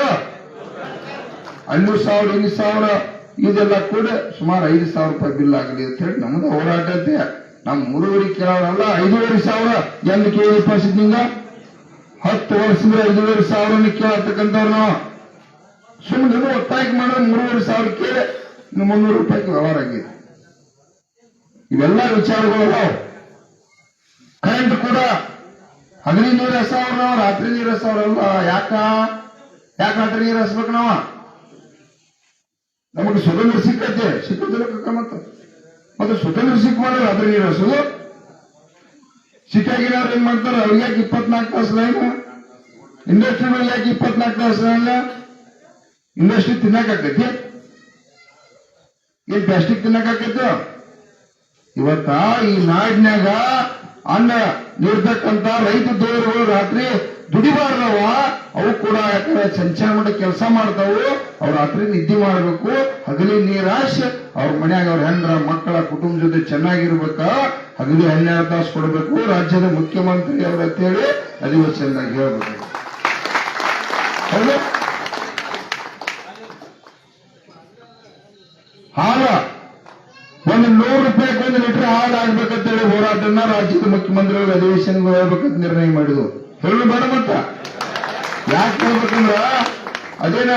ಐನೂರು ಸಾವಿರ ಐದು ಸಾವಿರ, ಇದೆಲ್ಲ ಕೂಡ. ಸುಮಾರು ಐದು ಸಾವಿರ ರೂಪಾಯಿ ಬಿಲ್ ಆಗಲಿ ಅಂತ ಹೇಳಿ ನಮ್ದು ಹೋರಾಟ ಐತೆ ನಮ್ ಮೂರುವರೆ ಕೇಳೋರಲ್ಲ, ಐದೂವರೆ ಸಾವಿರ. ಎಂದು ಕೇಳಿ ಪರಿಸ್ಥಿತಿಯಿಂದ ಹತ್ತು ವರ್ಷದಿಂದ ಐದೂವರೆ ಸಾವಿರ ಕೇಳತಕ್ಕಂಥವ್ರು ನಾವು ಸುಮ್ಮನೆ ಒತ್ತಾಯಕ್ಕೆ ಮಾಡಿದ್ರೆ ಮೂರುವರೆ ಸಾವಿರ ಕೇಳಿ ಮುನ್ನೂರು ರೂಪಾಯಿಗೆ ವ್ಯವಹಾರ ಆಗಿದೆ. ಇವೆಲ್ಲ ವಿಚಾರಗಳು ಕರೆಂಟ್ ಕೂಡ ಹಗಲಿ ನೀರು ಹಸವ್ರ ನಾವು ರಾತ್ರಿ ನೀರು ಹಸವ್ರಲ್ಲ ಯಾಕ? ಯಾಕೆ ರಾತ್ರಿ ನೀರು ಹಸ್ಬೇಕು ನಾವ? ನಮಗೆ ಸ್ವತಂತ್ರ ಸಿಕ್ಕತ್ತೆ. ಸಿಕ್ಕ ಮತ್ತೆ ಸ್ವತಂತ್ರ ಸಿಕ್ಕ ಮಾಡಿ ರಾತ್ರಿ ನೀರು ಹಸೋದು ಸಿಕ್ಕಾಗಿನವ್ರು ಏನ್ ಮಾಡ್ತಾರೆ? ಅವ್ರಿಗೆ ಯಾಕೆ ಇಪ್ಪತ್ನಾಲ್ಕು ತಾಸು ಲೈನ್ ಇಂಡಸ್ಟ್ರಿ ಮೇಲೆ ಯಾಕೆ ಇಪ್ಪತ್ನಾಲ್ಕು ತಾಸು ಲೈನ್ ಇಂಡಸ್ಟ್ರಿ ತಿನ್ನಕಾಕೈತಿ ಏನ್ ಪ್ಲಾಸ್ಟಿಕ್ ತಿನ್ನಕಾಕೈತು ಇವತ್ತ ಈ ನಾಡಿನ್ಯಾಗ ಅನ್ನ ನೀಡ್ತಕ್ಕಂತ ರೈತ ದೇವರುಗಳು ರಾತ್ರಿ ದುಡಿಬಾರ್ದವ ಅವು ಕೂಡ ಯಾಕಂದ್ರೆ ಸಂಚಾರ ಮಾಡಿ ಕೆಲಸ ಮಾಡ್ತಾವು ಅವ್ರ ರಾತ್ರಿ ನಿದ್ದೆ ಮಾಡಬೇಕು. ಹಗಲಿ ನೀರಾಶ್. ಅವ್ರ ಮನ್ಯಾಗ ಅವ್ರ ಹೆಂಡ್ರ, ಮಕ್ಕಳ ಕುಟುಂಬ ಜೊತೆ ಚೆನ್ನಾಗಿರ್ಬೇಕ. ಹಗಲಿ ಹನ್ನೆರಡು ತಾಸು ಕೊಡಬೇಕು. ರಾಜ್ಯದ ಮುಖ್ಯಮಂತ್ರಿ ಅವ್ರ ಅಂತೇಳಿ ಅಧಿವೇಶನದಾಗ ಹೇಳ್ಬೇಕು. ಹಾಲ. ಒಂದು ನೂರು ರೂಪಾಯಿ ಒಂದು ಲೀಟರ್ ಹಾಲು ಆಗ್ಬೇಕಂತೇಳಿ ಹೋರಾಟನ ರಾಜ್ಯದ ಮುಖ್ಯಮಂತ್ರಿಗಳು ಅಧಿವೇಶನಗಳು ಹೇಳ್ಬೇಕಂತ ನಿರ್ಣಯ ಮಾಡಿದ್ರು. ಹೇಳು ಬೇಡ ಮತ್ತ. ಯಾಕೆ ಹೇಳ್ಬೇಕಂದ್ರ, ಅದೇನ,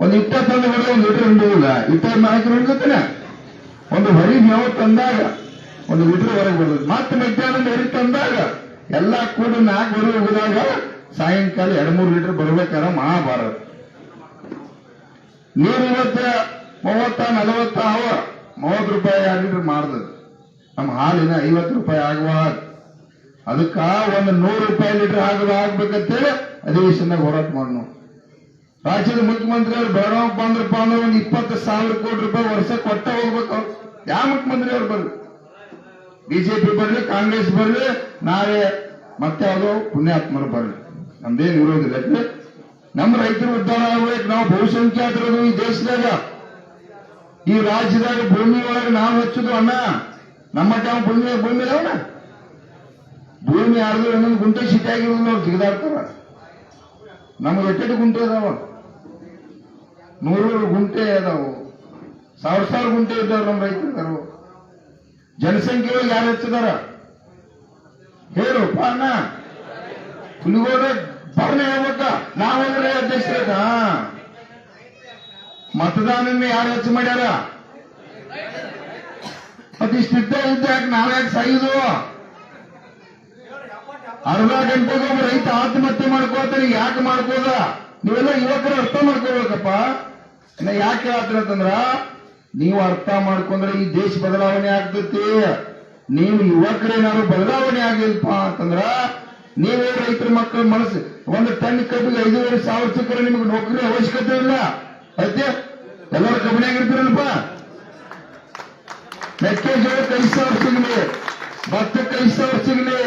ಒಂದು ಇಪ್ಪತ್ತೊಂದು ಬರೋ ಒಂದು ಲೀಟರ್ ಹಿಡಿದಿಲ್ಲ ಇಪ್ಪತ್ನಾಲ್ಕು ಹಿಡಿದತ್ತೇನೆ ಒಂದು ಹೊರಿ ಮೇವು ತಂದಾಗ, ಒಂದು ಲೀಟರ್ ಹೊರಗೆ ಬರ್ತದೆ ಮತ್ತೆ ಮಧ್ಯಾಹ್ನ ಹೊರಿ ತಂದಾಗ, ಎಲ್ಲಾ ಕೂಡ ನಾಲ್ಕು ಹೊರ ಹೋದಾಗ ಸಾಯಂಕಾಲ ಎರಡು ಮೂರು ಲೀಟರ್ ಬರ್ಬೇಕಾರ ಮಹಾಭಾರತ. ನೀರು ಇವತ್ತ ಮೂವತ್ತ, ನಲವತ್ತ, ಅವ ಮೂವತ್ತು ರೂಪಾಯಿ ಎರಡು ಲೀಟರ್ ಮಾಡ್ದದು ನಮ್ಮ ಹಾಲಿನ ಐವತ್ತು ರೂಪಾಯಿ ಆಗುವ ಅದಕ್ಕ ಒಂದು ನೂರು ರೂಪಾಯಿ ಲೀಟರ್ ಆಗಲು ಆಗ್ಬೇಕಂತೇಳಿ ಅಧಿವೇಶನದಾಗ ಹೋರಾಟ ಮಾಡೋಣ ರಾಜ್ಯದ ಮುಖ್ಯಮಂತ್ರಿ ಅವ್ರು ಬೆಳಗಾವ್ ಬಂದ್ರಪ್ಪ ಅಂದ್ರೆ ಒಂದು ಇಪ್ಪತ್ತು ಸಾವಿರ ಕೋಟಿ ರೂಪಾಯಿ ವರ್ಷ ಕೊಟ್ಟ ಹೋಗ್ಬೇಕು ಯಾವ ಮುಖ್ಯಮಂತ್ರಿ ಅವ್ರು ಬರ್ಲಿ? ಬಿಜೆಪಿ ಬರ್ಲಿ, ಕಾಂಗ್ರೆಸ್ ಬರ್ಲಿ ನಾವೇ ಮತ್ತೆ ಅದು ಪುಣ್ಯಾತ್ಮರು ಬರ್ಲಿ. ನಮ್ದೇನು ಯಾಕಂದ್ರೆ ನಮ್ಮ ರೈತರು ಉದ್ಧಾರ ಆಗ್ಬೇಕು. ನಾವು ಬಹುಸಂಖ್ಯಾತರದು ಈ ದೇಶದಾಗ. ಈ ರಾಜ್ಯದಾಗ ಭೂಮಿ ಒಳಗೆ ನಾವು ಹಚ್ಚುದು ಅಣ್ಣ ನಮ್ಮ ಟೈಮ್ ಭೂಮಿ ಭೂಮಿ ಅದಾವಣ ಭೂಮಿ ಯಾರ್ದು ಒಂದೊಂದು ಗುಂಟೆ ಸಿಟಿ ಆಗಿರೋದು ಅವ್ರು ತೆಗೆದಾಡ್ತಾರ ನಮ್ಗೆ ಎಟ್ಟೆಟ್ಟು ಗುಂಟೆ ಅದಾವ? ನೂರು ಗುಂಟೆ ಅದಾವು? ಸಾವಿರ ಸಾವಿರ ಗುಂಟೆ ಇದ್ದಾವ ನಮ್ಮ ರೈತರು ಇದಾರು? ಜನಸಂಖ್ಯೆ ಒಳಗೆ ಯಾರು ಹೆಚ್ಚಿದಾರ? ಹೇಳು ಅಣ್ಣ ಹುಲಿಗೋಡ ಬರ್ನೆ ಹೇಳ್ಬೇಕ ನಾವಂದ್ರೆ ಅಧ್ಯಕ್ಷರ ಮತದಾನ ಯಾರು ಹೆಚ್ಚು ಮಾಡ್ಯಾರ? ಮತ್ತಿಷ್ಟಿದ್ದ ಇದ್ದ ಯಾಕೆ ನಾವ್ಯಾಕೆ ಸಾಯುದು? ಅರ್ಧ ಗಂಟೆಗೆ ಒಬ್ಬ ರೈತ ಆತ್ಮಹತ್ಯೆ ಮಾಡ್ಕೋತಾನೆ ಯಾಕೆ ಮಾಡ್ಕೋದ ನೀವೆಲ್ಲ ಯುವಕರು ಅರ್ಥ ಮಾಡ್ಕೋಬೇಕಪ್ಪ ಯಾಕೆ ಹೇಳ್ತೀರಂತಂದ್ರ ನೀವು ಅರ್ಥ ಮಾಡ್ಕೊಂಡ್ರೆ ಈ ದೇಶ ಬದಲಾವಣೆ ಆಗ್ತೈತಿ. ನೀವು ಯುವಕರೇನಾದ್ರು ಬದಲಾವಣೆ ಆಗಿಲ್ಪ ಅಂತಂದ್ರ, ನೀವೇ ರೈತರ ಮಕ್ಕಳ ಮನಸ್ಸು, ಒಂದು ಟನ್ ಕಬ್ಬಿಗೆ ಐದೂವರೆ ಸಾವಿರ ಸಿಕ್ಕರೆ ನಿಮ್ಗೆ ನೌಕರಿ ಅವಶ್ಯಕತೆ ಇಲ್ಲ. ಐತೆ ಎಲ್ಲರೂ ಕಬ್ಬಿನಾಗಿರ್ತೀರಲ್ಪ ಮೆಕ್ಕೆಜೋಳಕ್ಕೆ ಐದು ಸಾವಿರ ಸಿಗಲಿ, ಭತ್ತಕ್ಕೆ ಐದು ಸಾವಿರ ಸಿಗಲಿ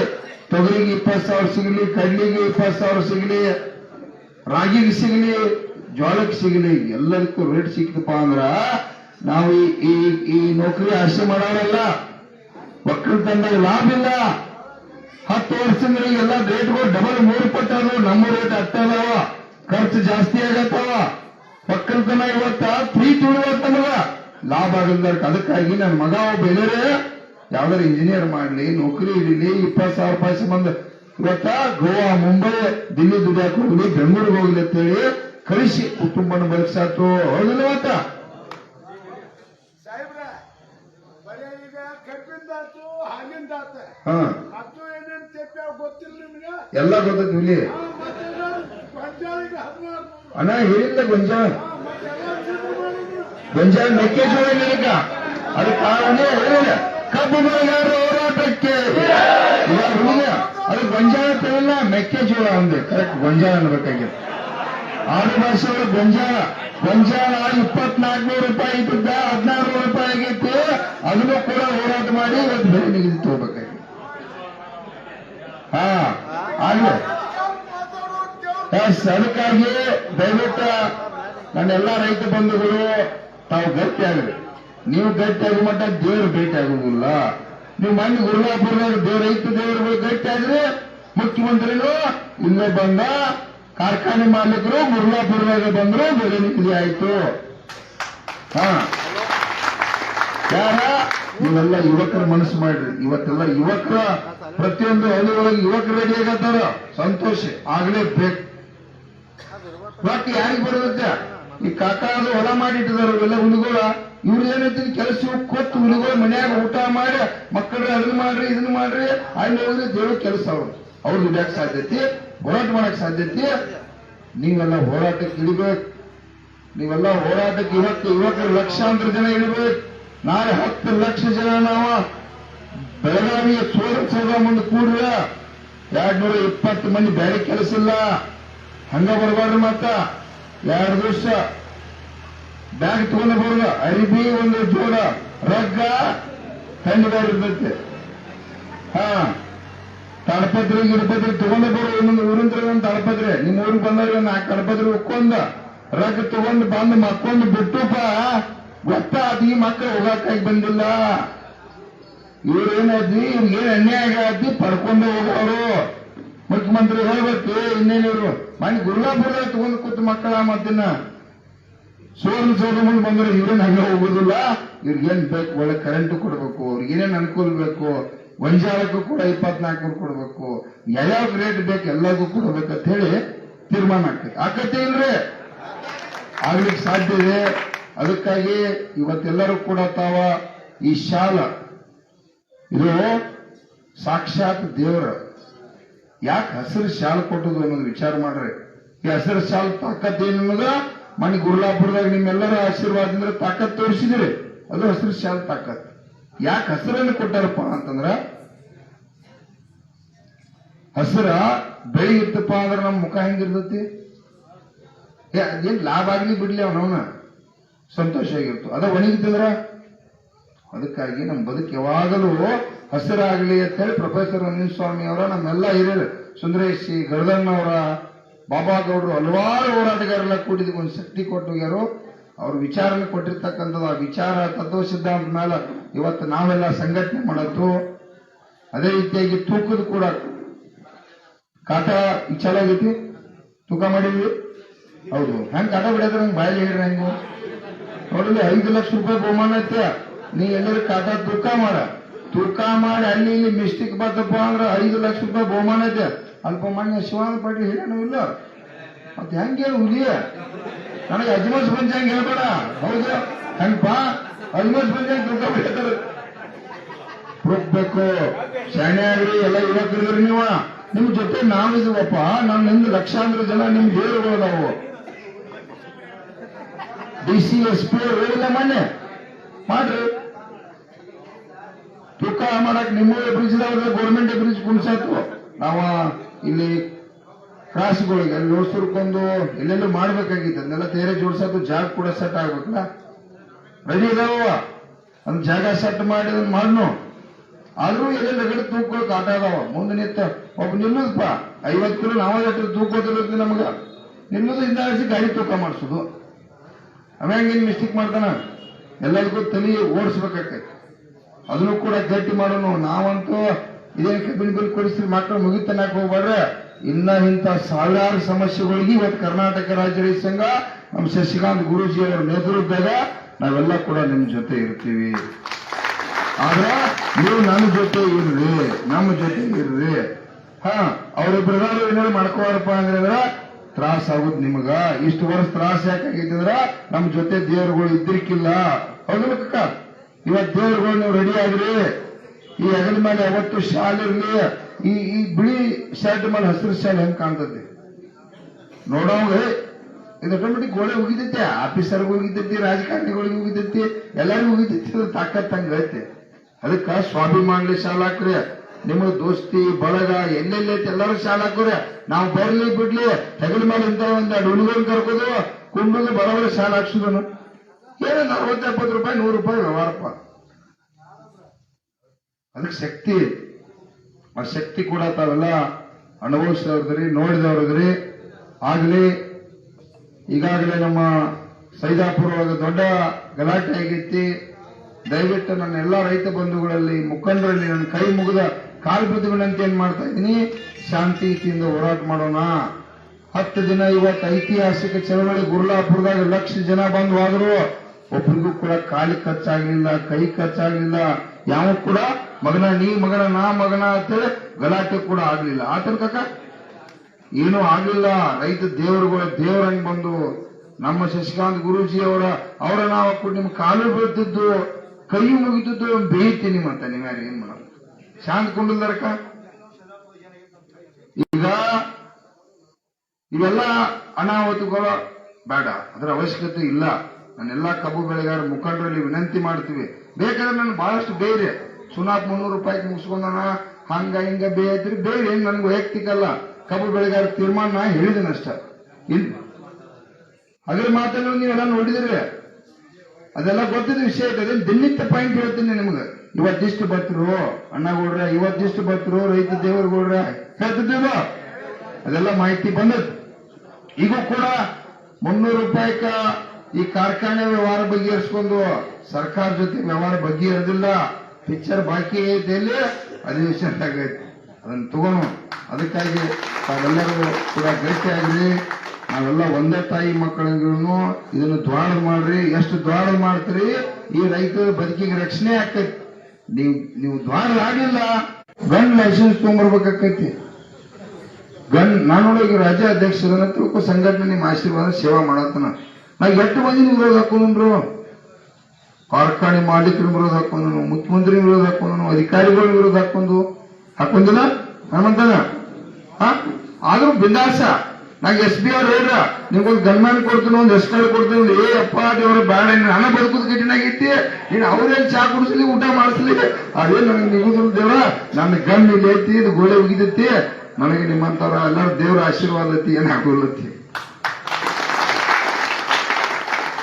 ತೊಗರಿಗೆ ಇಪ್ಪತ್ತು ಸಾವಿರ ಸಿಗಲಿ, ಕಡ್ಲಿಗೆ ಇಪ್ಪತ್ತು ಸಾವಿರ ಸಿಗಲಿ, ರಾಗಿಗೆ ಸಿಗಲಿ, ಜೋಳಕ್ಕೆ ಸಿಗಲಿ, ಎಲ್ಲದಕ್ಕೂ ರೇಟ್ ಸಿಕ್ತಪ್ಪ ಅಂದ್ರ ನಾವು ಈ- ಈ ನೌಕರಿ ಆಸೆ ಮಾಡೋರಲ್ಲ. ಒಕ್ಕಲ್ತನದಾಗ ಲಾಭ ಇಲ್ಲ. ಹತ್ತು ವರ್ಷದಿಂದ ಎಲ್ಲ ರೇಟ್ಗಳು ಡಬಲ್ ಮೂರು ಪಟ್ಟದು ನಮ್ಮ ರೇಟ್ ಅದಾವ ಖರ್ಚು ಜಾಸ್ತಿ ಆಗತ್ತವ ಒಕ್ಕಲ್ತನ ಇವತ್ತ ಪ್ರೀತಿ ಉಳಿವತ್ತ ನಮಗ ಲಾಭ ಆಗಲ್ದಾರ ಅದಕ್ಕಾಗಿ ನನ್ನ ಮಗ ಒಬ್ಬ ಯಾವ್ದಾರು ಇಂಜಿನಿಯರ್ ಮಾಡ್ಲಿ ನೌಕರಿ ಹಿಡೀಲಿ ಇಪ್ಪತ್ತು ಸಾವಿರ ರೂಪಾಯಿ ಸಂಬಂಧ. ಇವತ್ತ ಗೋವಾ ಮುಂಬೈ ದಿಲ್ಲಿ ದುಡಿಯಾಕ ಹೋಗ್ಲಿ ಬೆಂಗಳೂರಿಗೆ ಹೋಗ್ಲಿ ಅಂತೇಳಿ ಕಳಿಸಿ. ಕುಟುಂಬನ ಬಳಸಾತು ಹೌದಿಲ್ಲ ಇವತ್ತ ಎಲ್ಲ ಗೊತ್ತಿಲ್ಲ ಅಣ್ಣ ಹೇಳಿಲ್ಲ ಗೊಂಜಾಳ ಗೊಂಜಾಳ ಮೆಕ್ಕೆಜೋಳ ಅದಕ್ಕೆ ಕಾರಣ ಹೇಳಿಲ್ಲ? ಕಬ್ಬು ಬೆಳೆಗಾರರ ಹೋರಾಟಕ್ಕೆ. ಇವಾಗ ಹುಡುಗ ಅದು ಗೊಂಜಾಳ ತಗೊಳ್ಳ ಮೆಕ್ಕೆಜೋಳ ಅಂದೆ. ಕರೆಕ್ಟ್ ಗೊಂಜಾಳ ಅನ್ಬೇಕಾಗಿದೆ ಆಡು ಭಾಷೆ ಒಳಗೆ ಗೊಂಜಾಳ ಗೊಂಜಾಳ ಇಪ್ಪತ್ನಾಲ್ಕನೂರು ರೂಪಾಯಿ ಇದ್ದಿದ್ದ, ಹದಿನಾರು ರೂಪಾಯಿ ಆಗಿತ್ತು. ಅದನ್ನು ಕೂಡ ಹೋರಾಟ ಮಾಡಿ ಇವತ್ತು ಬೆಲೆ ನಿಗದಿ ತಗೋಬೇಕಾಗಿತ್ತು ಹಾ, ಆಗ್ಲಿ. ಅದಕ್ಕಾಗಿ ದಯವಿಟ್ಟು ನನ್ನೆಲ್ಲ ರೈತ ಬಂಧುಗಳು, ತಾವು ಗಟ್ಟಿ ಆಗ್ರಿ ನೀವು ಗಟ್ಟಿಯಾಗಿ ಮಟ್ಟ ದೇವರು ಭೇಟಿ ಆಗುದಿಲ್ಲ ನೀವು ಮಣ್ಣು ಗುರುವಾಪುರದಾಗ ದೇವ್ರ ರೈತ ದೇವರುಗಳು ಗಟ್ಟಿ ಆದ್ರೆ ಮುಖ್ಯಮಂತ್ರಿಗಳು ಇಲ್ಲೇ ಬಂದ ಕಾರ್ಖಾನೆ ಮಾಲೀಕರು ಗುರುವಾಪುರದಾಗ ಬಂದ್ರು ನಿಗದಿ ಆಯ್ತು. ಹಾ. ಯಾರ? ನೀವೆಲ್ಲ ಯುವಕರ ಮನಸ್ಸು ಮಾಡ್ರಿ. ಇವತ್ತೆಲ್ಲ ಯುವಕರ, ಪ್ರತಿಯೊಂದು ಹಳ್ಳಿ ಯುವಕ ಯುವಕರು ರೆಡಿ ಆಗತ್ತಾರ ಸಂತೋಷ ಆಗ್ಲೇಬೇಕು ಬಟ್ ಯಾರಿಗೆ ಬರುತ್ತೆ ಈ ಕಾಕ ಅದು ಹೊಲ ಮಾಡಿಟ್ಟಿದಾರ ಇವೆಲ್ಲ ಹುಲಿಗೋಳ ಇವ್ರು ಏನೈತಿ ಕೆಲಸ ಕೊಟ್ಟು ಹುಡುಗರು ಮನ್ಯಾಗ ಊಟ ಮಾಡಿ ಮಕ್ಕಳು ಅದನ್ನ ಮಾಡ್ರಿ ಇದನ್ನ ಮಾಡ್ರಿ ಅಲ್ಲಿ ಹೋದ್ರೆ ದೇವ್ರ ಕೆಲಸ ಅವ್ರು. ಅವ್ರು ದುಡಿಯಕ್ ಸಾಧ್ಯತೆ? ಹೋರಾಟ ಮಾಡಕ್ ಸಾಧ್ಯತೆ? ನೀವೆಲ್ಲ ಹೋರಾಟಕ್ಕೆ ಇಳಿಬೇಕು. ನೀವೆಲ್ಲ ಹೋರಾಟಕ್ಕೆ ಇವತ್ತು ಯುವಕರು ಲಕ್ಷಾಂತರ ಜನ ಇಳಿಬೇಕು. ನಾಳೆ ಹತ್ತು ಲಕ್ಷ ಜನ ನಾವು ಬೆಳಗಾವಿಯ ಸೋಲ ಮುಂದೆ ಕೂಡ್ರ ಎರಡ್ ನೂರ ಇಪ್ಪತ್ತು ಮಂದಿ ಬೇರೆ ಕೆಲಸ ಇಲ್ಲ. ಹಂಗ ಬರಬಾರ್ದು ಮತ್ತ. ಎರಡು ದಿವಸ ಬ್ಯಾಗ್ ತಗೊಂಡು ಅರಿಬಿ ಒಂದು ಜೋಡ, ರಗ್ಗ ತಂದು ಬರ್ತೈತೆ ಹಾ, ತಡಪತ್ರಿ ಗಿಡಪತ್ರಿ ತಗೊಂಡ ಬರೋ ಒಂದೊಂದು ಊರಿಂದ ಒಂದು ತಡಪತ್ರಿ. ನಿಮ್ಮ ಊರಿಗೆ ಬಂದವ್ರಿಗೆ ನಾಲ್ಕು ತಡಪತ್ರಿ ಒಕ್ಕೊಂದ ರಗ್ ತಗೊಂಡು ಬಂದು ಮಕ್ಕೊಂದು ಬಿಟ್ಟುಪ. ಗೊತ್ತಾದ ಈ ಮಕ್ಕಳು ಹೋಗಕ್ಕಾಗಿ ಬಂದಿಲ್ಲ. ಇವ್ರೇನಾದ್ರಿ ಇವ್ರಿಗೇನ್ ಅನ್ಯಾಯ ಆಗಿ ಪಡ್ಕೊಂಡು ಹೋಗೋರು. ಮುಖ್ಯಮಂತ್ರಿ ಹೇಳ್ಬೇಕು ಇನ್ನೇನಿವ್ರು ಮನೆ ಗುರುಲಾಪುರದಾಗ ತಗೊಂಡು ಕೂತು ಮಕ್ಕಳ ಮತ್ತಿನ್ನ. ಸುವರ್ಣ ಸೋಲುಗಳು ಬಂದ್ರೆ ಇವ್ರೇನ್ ಹಂಗೆ ಹೋಗುದಿಲ್ಲ. ಇವ್ರಿಗೇನ್ ಬೇಕು? ಒಳ್ಳೆ ಕರೆಂಟ್ ಕೊಡ್ಬೇಕು. ಅವ್ರಿಗೇನೇನ್ ಅನುಕೂಲ ಬೇಕು ಗೊಂಜಾಳಕ್ಕೂ ಕೂಡ ಇಪ್ಪತ್ನಾಲ್ಕು ಕೊಡಬೇಕು. ಯಾವ್ಯಾವ ರೇಟ್ ಬೇಕು ಎಲ್ಲರಿಗೂ ಕೊಡಬೇಕಂತ ಹೇಳಿ ತೀರ್ಮಾನ ಆಗ್ತದೆ ಆಕತ್ತೆ ಇಲ್ರಿ? ಆಗ್ಲಿಕ್ಕೆ ಸಾಧ್ಯ ಇದೆ. ಅದಕ್ಕಾಗಿ ಇವತ್ತೆಲ್ಲರೂ ಕೂಡ ತಾವ ಈ ಶಾಲ, ಇದು ಸಾಕ್ಷಾತ್ ದೇವರ. ಯಾಕೆ ಹಸಿರು ಶಾಲ್ ಕೊಟ್ಟದು ಅನ್ನೋದು ವಿಚಾರ ಮಾಡ್ರಿ. ಈ ಹಸಿರು ಶಾಲ್ ತಾಕತ್ತೇನು ನಿಮಗ? ಮನೆ ಗುರುಲಾಪುರದಾಗ ನಿಮ್ಮೆಲ್ಲರ ಆಶೀರ್ವಾದದಿಂದ ತಾಕತ್ ತೋರಿಸಿದ್ರಿ. ಅದು ಹಸಿರು ಶಾಲ್ ತಾಕತ್. ಯಾಕೆ ಹಸಿರನ್ನು ಕೊಟ್ಟಾರಪ್ಪ ಅಂತಂದ್ರ, ಹಸಿರ ಬೆಳಿ ಇತ್ತಪ್ಪ ಅಂದ್ರೆ ನಮ್ಮ ಮುಖ ಹೆಂಗಿರ್ತತಿ ಏನ್ ಲಾಭ ಆಗ್ಲಿ ಬಿಡ್ಲಿ ಅವನವನ ಸಂತೋಷ ಆಗಿರ್ತು. ಅದ ಒಣಗಿತ್ತಂದ್ರ ಅದಕ್ಕಾಗಿ ನಮ್ಮ ಬದುಕು ಯಾವಾಗಲೂ ಹಸಿರಾಗಲಿ ಅಂತ ಹೇಳಿ ಪ್ರೊಫೆಸರ್ ಅನಿಲ್ ಸ್ವಾಮಿ ಅವರ, ನಮ್ಮೆಲ್ಲ ಹಿರಿಯರು, ಸುಂದರೇಶಿ ಗರದಣ್ಣವರ ಬಾಬಾ ಗೌಡರು ಹಲವಾರು ಹೋರಾಟಗಾರರೆಲ್ಲ ಕೂಡಿದ ಒಂದು ಶಕ್ತಿ ಕೊಟ್ಟು ಹೋಗ್ಯಾರು ಅವ್ರ ವಿಚಾರನ ಕೊಟ್ಟಿರ್ತಕ್ಕಂಥದ್ದು, ಆ ವಿಚಾರ ತತ್ವ ಸಿದ್ಧಾಂತ ಮೇಲೆ ಇವತ್ತು ನಾವೆಲ್ಲ ಸಂಘಟನೆ ಮಾಡತ್ತು ಅದೇ ರೀತಿಯಾಗಿ ತೂಕದ ಕೂಡ ಕಾಟ ಆಗೈತಿ. ತೂಕ ಮಾಡಿದ್ವಿ. ಹೌದು. ಹೆಂಗ್ ಕಾಟ ಬಿಡೋದ್ರ ಹಂಗ್ ಬಾಯಲ್ಲಿ ಹೇಳ್ರಿ ಹೆಂಗು. ನೋಡಿದ್ರೆ ಐದು ಲಕ್ಷ ರೂಪಾಯಿ ಬಹುಮಾನ ಐತೆ. ನೀ ಎಲ್ಲರೂ ಕಾಟ ತೂಕ ಮಾಡ. ತೂಕ ಮಾಡಿ ಅಲ್ಲಿ ಇಲ್ಲಿ ಮಿಸ್ಟೇಕ್ ಬಂತಪ್ಪ ಅಂದ್ರೆ ಐದು ಲಕ್ಷ ರೂಪಾಯಿ ಬಹುಮಾನ ಐತೆ. ಅಲ್ಪ ಮಾನ್ಯ ಶಿವಾನಂದ ಪಾಟೀಲ್ ಹೇಳೋಣ ಇಲ್ಲ? ಮತ್ತೆ ಹೆಂಗೆ ಹುಲಿಯ ನನಗೆ ಅಜ್ಮಸ್ ಪಂಚಾಂಗ್ ಹೇಳ್ಬೇಡ. ಹೌದು. ಹೆಂಗಪ್ಪ ಅಜ್ಮಸ್ ಪಂಚಾಂಗ್ ತೂಕ ಬಿಡ್ತಾರೆ ಬೇಕು ಶಾಣೆ ಆಗ್ರಿ, ಎಲ್ಲ ಯುವಕರಿದ್ರಿ ನೀವು. ನಿಮ್ ಜೊತೆ ನಾವಿದೀವಪ್ಪ ನಾನು ನಿಂದ ಲಕ್ಷಾಂತರ ಜನ, ನಿಮ್ ದೇವರುಗಳು ನಾವು. ಡಿ ಸಿ ಎಸ್ ಪಿ ಹೇಳಿಲ್ಲ ಮೊನ್ನೆ ಮಾಡ್ರಿ. ತೂಕ ಮಾಡಕ್ ನಿಮ್ಮ ಬ್ರಿಡ್ಜ್ ಗೌರ್ಮೆಂಟ್ ಬ್ರಿಜ್ ಕುಣಿಸಾತು ನಾವು ಇಲ್ಲಿ ಕ್ರಾಸ್ಗಳಿಗೆ ಅಲ್ಲಿ ನೋಡ್ಸುರ್ಕೊಂಡು ಎಲ್ಲೆಲ್ಲೂ ಮಾಡ್ಬೇಕಾಗಿತ್ತು. ಅದನ್ನೆಲ್ಲ ತೇರೆ ಜೋಡ್ಸೋದು ಜಾಗ ಕೂಡ ಸೆಟ್ ಆಗ್ಬೇಕಲ್ಲ? ರೆಡಿ ಇದಾವ ಒಂದ್ ಜಾಗ ಸೆಟ್ ಮಾಡಿ ಅದನ್ನ ಮಾಡ್ನು. ಆದ್ರೂ ಎಲ್ಲೆಲ್ಲ ರಗಡ ತೂಕೊಳಕ್ ಆಟ ಅದಾವ. ಮುಂದೆ ನಿಂತ ಒಬ್ಬ ನಿಲ್ಲದಪ್ಪ. ಐವತ್ತು ಕಿಲೋ ನಾವ ಎಷ್ಟು ತೂಕೋದಿರುತ್ತೆ ನಮಗ? ನಿಲ್ಲದು ಇಂದ ಗಾಡಿ ತೂಕ ಮಾಡಿಸೋದು. ಅವಾಗ ಏನ್ ಮಿಸ್ಟೇಕ್ ಮಾಡ್ತಾನ? ಎಲ್ಲದಕ್ಕೂ ತಲೆ ಓಡಿಸ್ಬೇಕಾಗ್ತೈತಿ ಅದನ್ನು ಕೂಡ ಗಟ್ಟಿ ಮಾಡೋನು. ನಾವಂತೂ ಇದೇನು ಬಿಲ್ ಬಿಲ್ ಕೊಡಿಸಿ ಮಾತ್ರ ಮುಗಿತನಕ ಹೋಗ್ಬಾರ್ರೆ, ಇನ್ನ ಇಂಥ ಸಾವಿರಾರು ಸಮಸ್ಯೆಗಳಿಗೆ ಇವತ್ತು ಕರ್ನಾಟಕ ರಾಜ್ಯ ರೈತ ಸಂಘ ನಮ್ಮ ಶಶಿಕಾಂತ್ ಗುರೂಜಿ ಅವರ ನೇತೃತ್ವದಾಗ ನಾವೆಲ್ಲ ಕೂಡ ನಿಮ್ಮ ಜೊತೆ ಇರ್ತೀವಿ. ಆದ್ರೆ ನೀವು ನನ್ನ ಜೊತೆ ಇರ್ರಿ, ನಮ್ಮ ಜೊತೆ ಇರ್ರಿ. ಹಾ ಅವ್ರಿಬ್ರಿಗಾರು ಏನಾದ್ರು ಮಾಡ್ಕೋಬಾರಪ್ಪ ಅಂದ್ರೆ ತ್ರಾಸ ಆಗುದ್ ನಿಮಗ. ಇಷ್ಟು ವರ್ಷ ತ್ರಾಸ ಯಾಕಾಗೈತಿ ಅಂದ್ರ ನಮ್ ಜೊತೆ ದೇವರುಗಳು ಇದ್ದಿರ್ಕಿಲ್ಲ. ಹೌದು ಇವತ್ ದೇವರುಗಳು ನೀವು ರೆಡಿ ಆಗ್ರಿ. ಈ ಹೆಗಲ ಮೇಲೆ ಯಾವತ್ತು ಶಾಲ್ ಇರ್ಲಿ, ಈ ಈ ಬಿಳಿ ಶರ್ಟ್ ಮೇಲೆ ಹಸಿರು ಶಾಲ್ ಹೆಂಗ್ ಕಾಣ್ತದೆ ನೋಡೋಂಗ ಇದು ಆಟೋಮೆಟಿಕ್ ಗೋಳೆ ಹೋಗಿದ್ದೈತೆ ಆಫೀಸರ್ಗೆ ಹೋಗಿದ್ದೈತಿ, ರಾಜಕಾರಣಿಗಳಿಗೆ ಹೋಗಿದ್ದೈತಿ, ಎಲ್ಲರಿಗೂ ಹೋಗಿದ್ದೈತಿ ಅದು ತಾಕತ್ ಹಂಗ ಐತೆ. ಅದಕ್ಕ ಸ್ವಾಭಿಮಾನಲಿ ಶಾಲ ಹಾಕ್ರಿ. ನಿಮ್ಮ ದೋಸ್ತಿ, ಬಳಗ ಎಲ್ಲೆಲ್ಲೈತಿ ಎಲ್ಲರೂ ಶಾಲ ಹಾಕೋರಿ. ನಾವು ಬರ್ಲಿ, ಬಿಡ್ಲಿ, ಹೆಗಲ ಮೇಲೆ ಇಂತ ಒಂದ್ ಹುಡುಗನ್ ಕರ್ಕೋದು ಕುಂಡುಗೆ ಬರೋವರ ಶಾಲ ಹಾಕ್ಸುದನು. ಏನೋ ನಲ್ವತ್ತು ಎಪ್ಪತ್ತು ರೂಪಾಯಿ, ನೂರು ರೂಪಾಯಿ ವ್ಯವಹಾರಪ್ಪ. ಅದಕ್ಕೆ ಶಕ್ತಿ. ಆ ಶಕ್ತಿ ಕೂಡ ತಾವೆಲ್ಲ ಅನುಭವಿಸಿದವ್ರದ್ರಿ ನೋಡಿದವ್ರದ್ರಿ ಆಗಲಿ. ಈಗಾಗಲೇ ನಮ್ಮ ಸೈದಾಪುರ ಒಳಗೆ ದೊಡ್ಡ ಗಲಾಟೆ ಆಗೈತಿ ದಯವಿಟ್ಟು ನನ್ನ ಎಲ್ಲ ರೈತ ಬಂಧುಗಳಲ್ಲಿ, ಮುಖಂಡರಲ್ಲಿ ನನ್ನ ಕೈ ಮುಗಿದ ಕಾಲು ವಿನಂತಿ ಏನ್ ಮಾಡ್ತಾ ಇದ್ದೀನಿ? ಶಾಂತಿಯುತಿಯಿಂದ ಹೋರಾಟ ಮಾಡೋಣ. ಹತ್ತು ದಿನ ಇವತ್ತು ಐತಿಹಾಸಿಕ ಚಳವಳಿ ಗುರುಲಾಪುರದಾಗ ಲಕ್ಷ ಜನ ಬಂದು ಆದರೂ ಒಬ್ಬರಿಗೂ ಕೂಡ ಕಾಲಿ ಖರ್ಚಾಗ್ಲಿಲ್ಲ ಕೈ ಖರ್ಚಾಗ್ಲಿಲ್ಲ ಯಾವ ಕೂಡ ಮಗನ ನೀ ಮಗನ ನಾ ಮಗನ ಅಂತೇಳಿ ಗಲಾಟೆ ಕೂಡ ಆಗ್ಲಿಲ್ಲ. ಆತನ ಕಕ್ಕ ಏನೂ ಆಗ್ಲಿಲ್ಲ. ರೈತ ದೇವರುಗಳ ದೇವರಂಗ್ ಬಂದು ನಮ್ಮ ಶಶಿಕಾಂತ್ ಗುರೂಜಿ ಅವರ ಅವರ ನಾವು ನಿಮ್ ಕಾಲು ಬೀಳ್ತಿದ್ದು, ಕೈ ಮುಗಿತಿದ್ದು ಬೇಯ್ತೀನಿ ನಿಮ್ ನೀವ್ಯಾರು ಏನ್ ಮಾಡ ಶಾಂತ ಕುಂಡಲ್ದಾರಕ್ಕ ಈಗ ಇವೆಲ್ಲ ಅನಾಹುತಗಳು ಬೇಡ. ಅದರ ಅವಶ್ಯಕತೆ ಇಲ್ಲ. ನಾನೆಲ್ಲಾ ಕಬ್ಬು ಬೆಳೆಗಾರ ಮುಖಂಡರಲ್ಲಿ ವಿನಂತಿ ಮಾಡ್ತೀವಿ. ಬೇಕಾದ್ರೆ ನಾನು ಬಹಳಷ್ಟು ಬೇರೆ. ಸುನಾಪ್ ಮುನ್ನೂರು ರೂಪಾಯಿ ಮುಗಿಸ್ಕೊಂಡೋಣ ಹಂಗ ಹಿಂಗ ಬೇಯತ್ರಿ ಬೇರೆ ನನ್ಗೆ ವೈಯಕ್ತಿಕ ಅಲ್ಲ. ಕಬ್ಬು ಬೆಳೆಗಾರ ತೀರ್ಮಾನ ನಾ ಹೇಳಿದ್ದೀನಿ ಅಷ್ಟ. ಇಲ್ ಅದ್ರ ಮಾತನ್ನು ನೀವೆಲ್ಲ ನೋಡಿದ್ರೆ. ಅದೆಲ್ಲ ಗೊತ್ತಿದ್ದ ವಿಷಯ ಅದೇನ್ ದಿನಿತ್ಯ ಪಾಯಿಂಟ್ ಹೇಳ್ತೀನಿ ನಿಮ್ಗೆ. ಇವತ್ತಿಷ್ಟು ಬರ್ತರು ಅಣ್ಣಗೌಡ್ರ, ಇವತ್ತಿಷ್ಟು ಬರ್ತರು ರೈತ ದೇವರಗೌಡ್ರ ಹೇಳ್ತಿದ್ದೀವ ಅದೆಲ್ಲ ಮಾಹಿತಿ ಬಂದದ್ದು. ಈಗ ಕೂಡ ಮುನ್ನೂರು ರೂಪಾಯಿಕ ಈ ಕಾರ್ಖಾನೆ ವ್ಯವಹಾರ ಬಗೆಹರಿಸ್ಕೊಂಡು ಸರ್ಕಾರ ಜೊತೆ ವ್ಯವಹಾರ ಬಗೆಹರಿದಿಲ್ಲ. ಪಿಕ್ಚರ್ ಬಾಕಿ ಐತೆ ಇಲ್ಲಿ ಅಧಿವೇಶನ ಐತಿ ಅದನ್ನ ತಗೊಂಡು ಅದಕ್ಕಾಗಿ ತಾವೆಲ್ಲರೂ ಕೂಡ ಗಟ್ಟಿಯಾಗ್ರಿ ನಾವೆಲ್ಲ ಒಂದೇ ತಾಯಿ ಮಕ್ಕಳಿಗೂ ಇದನ್ನು ದ್ವಾಡ ಮಾಡ್ರಿ. ಎಷ್ಟು ದ್ವಾಡ ಮಾಡ್ತೀರಿ? ಈ ರೈತರ ಬದುಕಿಗೆ ರಕ್ಷಣೆ ಆಗ್ತೈತಿ. ನೀವು ನೀವು ದ್ವಾಡ ಆಗಿಲ್ಲ. ಗನ್ ಲೈಸೆನ್ಸ್ ತಗೊಂಡ್ಬರ್ಬೇಕಾಕೈತಿ ಗನ್ ನಾನೊಳಗೆ ರಾಜ್ಯ ಅಧ್ಯಕ್ಷರನ್ನ ತಿಳ್ಕೊ ಸಂಘಟನೆ ನಿಮ್ಮ ಆಶೀರ್ವಾದ, ಸೇವಾ ಮಾಡತ್ತನ. ನಾ ಎಷ್ಟು ಮಂದಿ ವಿರೋಧ ಹಾಕೊಂಡ್ರು ಕಾರ್ಖಾನೆ ಮಾಲೀಕರ ವಿರೋಧ ಹಾಕೊಂಡನು ಮುಖ್ಯಮಂತ್ರಿ ವಿರೋಧ ಹಾಕೊಂಡನು ಅಧಿಕಾರಿಗಳ ವಿರೋಧ ಹಾಕೊಂಡು ಹಾಕೊಂಡಿಲ್ಲ ಹನುಮಂತನ? ಆದ್ರೂ ಬಿಂದಾಸ. ನಂಗೆ ಎಸ್ ಬಿ ಅವ್ರು ಹೇಳ್ರ, ನಿಮ್ಗೊಂದು ಗನ್ಮ್ಯಾನ್ ಕೊಡ್ತೀನಿ, ಒಂದು ಎಸ್ ಕಾರ್ಡ್ ಕೊಡ್ತೀನಿ ಏ, ಅಪ್ಪ, ದೇವ್ರ ಬೇಡ ಹಣ ಬದುಕುದು ಗಿಟ್ಟಿನಾಗೈತಿ ನೀನು ಅವ್ರೇನ್ ಚಾ ಕುಡಿಸ್ಲಿ, ಊಟ ಮಾಡಿಸ್ಲಿ? ಅದೇ ನನಗೆ ನಿಗುದಿಲ್ಲ ದೇವ್ರ? ನನ್ನ ಗನ್ ಇಲ್ಲಿ ಐತಿ, ಇದು ಗೋಡೆ ಉಗಿದೈತಿ. ನನಗೆ ನಿಮ್ಮಂತವ್ರ ಎಲ್ಲರೂ ದೇವ್ರ ಆಶೀರ್ವಾದ ಐತಿ ಏನ್ ಹಾಕೋಲ್ಲತ್ತಿ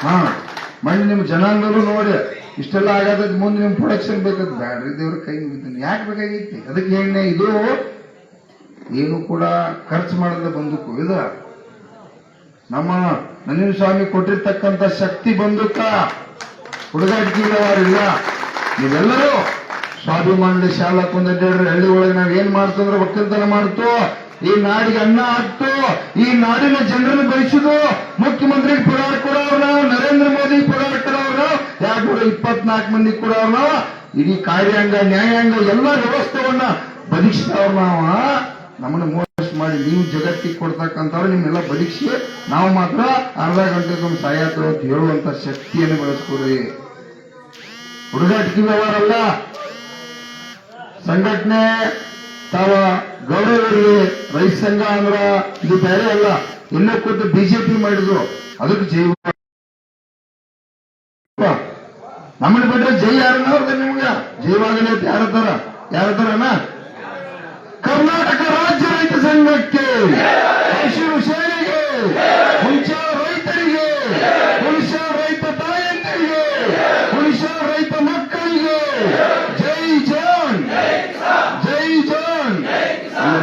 ಹಾ. ಮಣ್ಣು ನಿಮ್ ಜನಾಂಗರು ನೋಡಿ, ಇಷ್ಟೆಲ್ಲ ಆಗದ ಮುಂದೆ ನಿಮ್ ಪ್ರೊಡಕ್ಷನ್ ಬೇಕಂತ ಬ್ಯಾಡ್ರಿ ದೇವ್ರ ಕೈ ಮುಗಿತೀನಿ. ಯಾಕೆ ಬೇಕಾಗಿತ್ತು ಅದಕ್ಕೆ ಹೇಳಿ ಇದು ಏನು ಕೂಡ ಖರ್ಚು ಮಾಡದ ಬಂದೂಕು ಇದು ನಮ್ಮ ನಂಜನ ಸ್ವಾಮಿ ಕೊಟ್ಟಿರ್ತಕ್ಕಂಥ ಶಕ್ತಿ ಬಂದೂಕ ಹುಡುಗಾಟಿಕೆ ಇಲ್ಲ ನೀವೆಲ್ಲರೂ ಸ್ವಾಭಿಮಾನದ ಶಾಲಾ ಕುಂದ್ರೆ ಹಳ್ಳಿ ಒಳಗೆ ನಾವ್ ಏನ್ ಮಾಡ್ತಂದ್ರೆ ಒಕ್ಕಲ್ತನ ಮಾಡ್ತು ಈ ನಾಡಿಗೆ ಅನ್ನ ಹಾಕ್ತು, ಈ ನಾಡಿನ ಜನರನ್ನು ಬೆಳೆಸುದು ಮುಖ್ಯಮಂತ್ರಿಗೆ ಪುರಾಣ ಕೊಡೋರು ನರೇಂದ್ರ ಮೋದಿ ಪುರಾಣ ಕೊಡೋರು ಎರಡು ನೂರ ಇಪ್ಪತ್ನಾಲ್ಕು ಮಂದಿ ಕೊಡೋರು ಇಡೀ ಕಾರ್ಯಾಂಗ, ನ್ಯಾಯಾಂಗ, ಎಲ್ಲ ವ್ಯವಸ್ಥೆವನ್ನ ಬದುಕಿಸಿದವ್ರು ನಾವು. ನಮ್ಮನ್ನ ಮೋಸ ಮಾಡಿ ನೀವು ಜಗತ್ತಿಗೆ ಕೊಡ್ತಕ್ಕಂಥವ್ರು, ನಿಮ್ಮೆಲ್ಲ ಬದುಕಿಸಿ ನಾವು ಮಾತ್ರ ಅರ್ಧ ಗಂಟೆಗೊಮ್ಮೆ ಸಾಯಾತು ಅಂತ ಹೇಳುವಂತ ಶಕ್ತಿಯನ್ನು ಬೆಳೆಸ್ಕೊಡ್ರಿ. ಹುಡುಗಾಟಿಕೆ ವ್ಯವಹಾರ ಅಲ್ಲ. ಸಂಘಟನೆ ತಾವ ಗೌರವರಿಗೆ ರೈತ ಸಂಘ ಅಂದ್ರ ಇದು ಬೇರೆ ಅಲ್ಲ. ಎಲ್ಲ ಕೂತು ಬಿಜೆಪಿ ಮಾಡಿದ್ರು. ಅದಕ್ಕೆ ಜೈ ನಮ್ಮನ್ನ ಬಿಟ್ರೆ ಜೈ ಯಾರನ್ನ ಅವ್ರದ ಜೈವಾಗಲಿ ಅಂತ ಯಾರ ತರ ಯಾರ ತರನ ಕರ್ನಾಟಕ ರಾಜ್ಯ ರೈತ ಸಂಘಕ್ಕೆ. ಹಸಿರು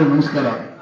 irmãos, que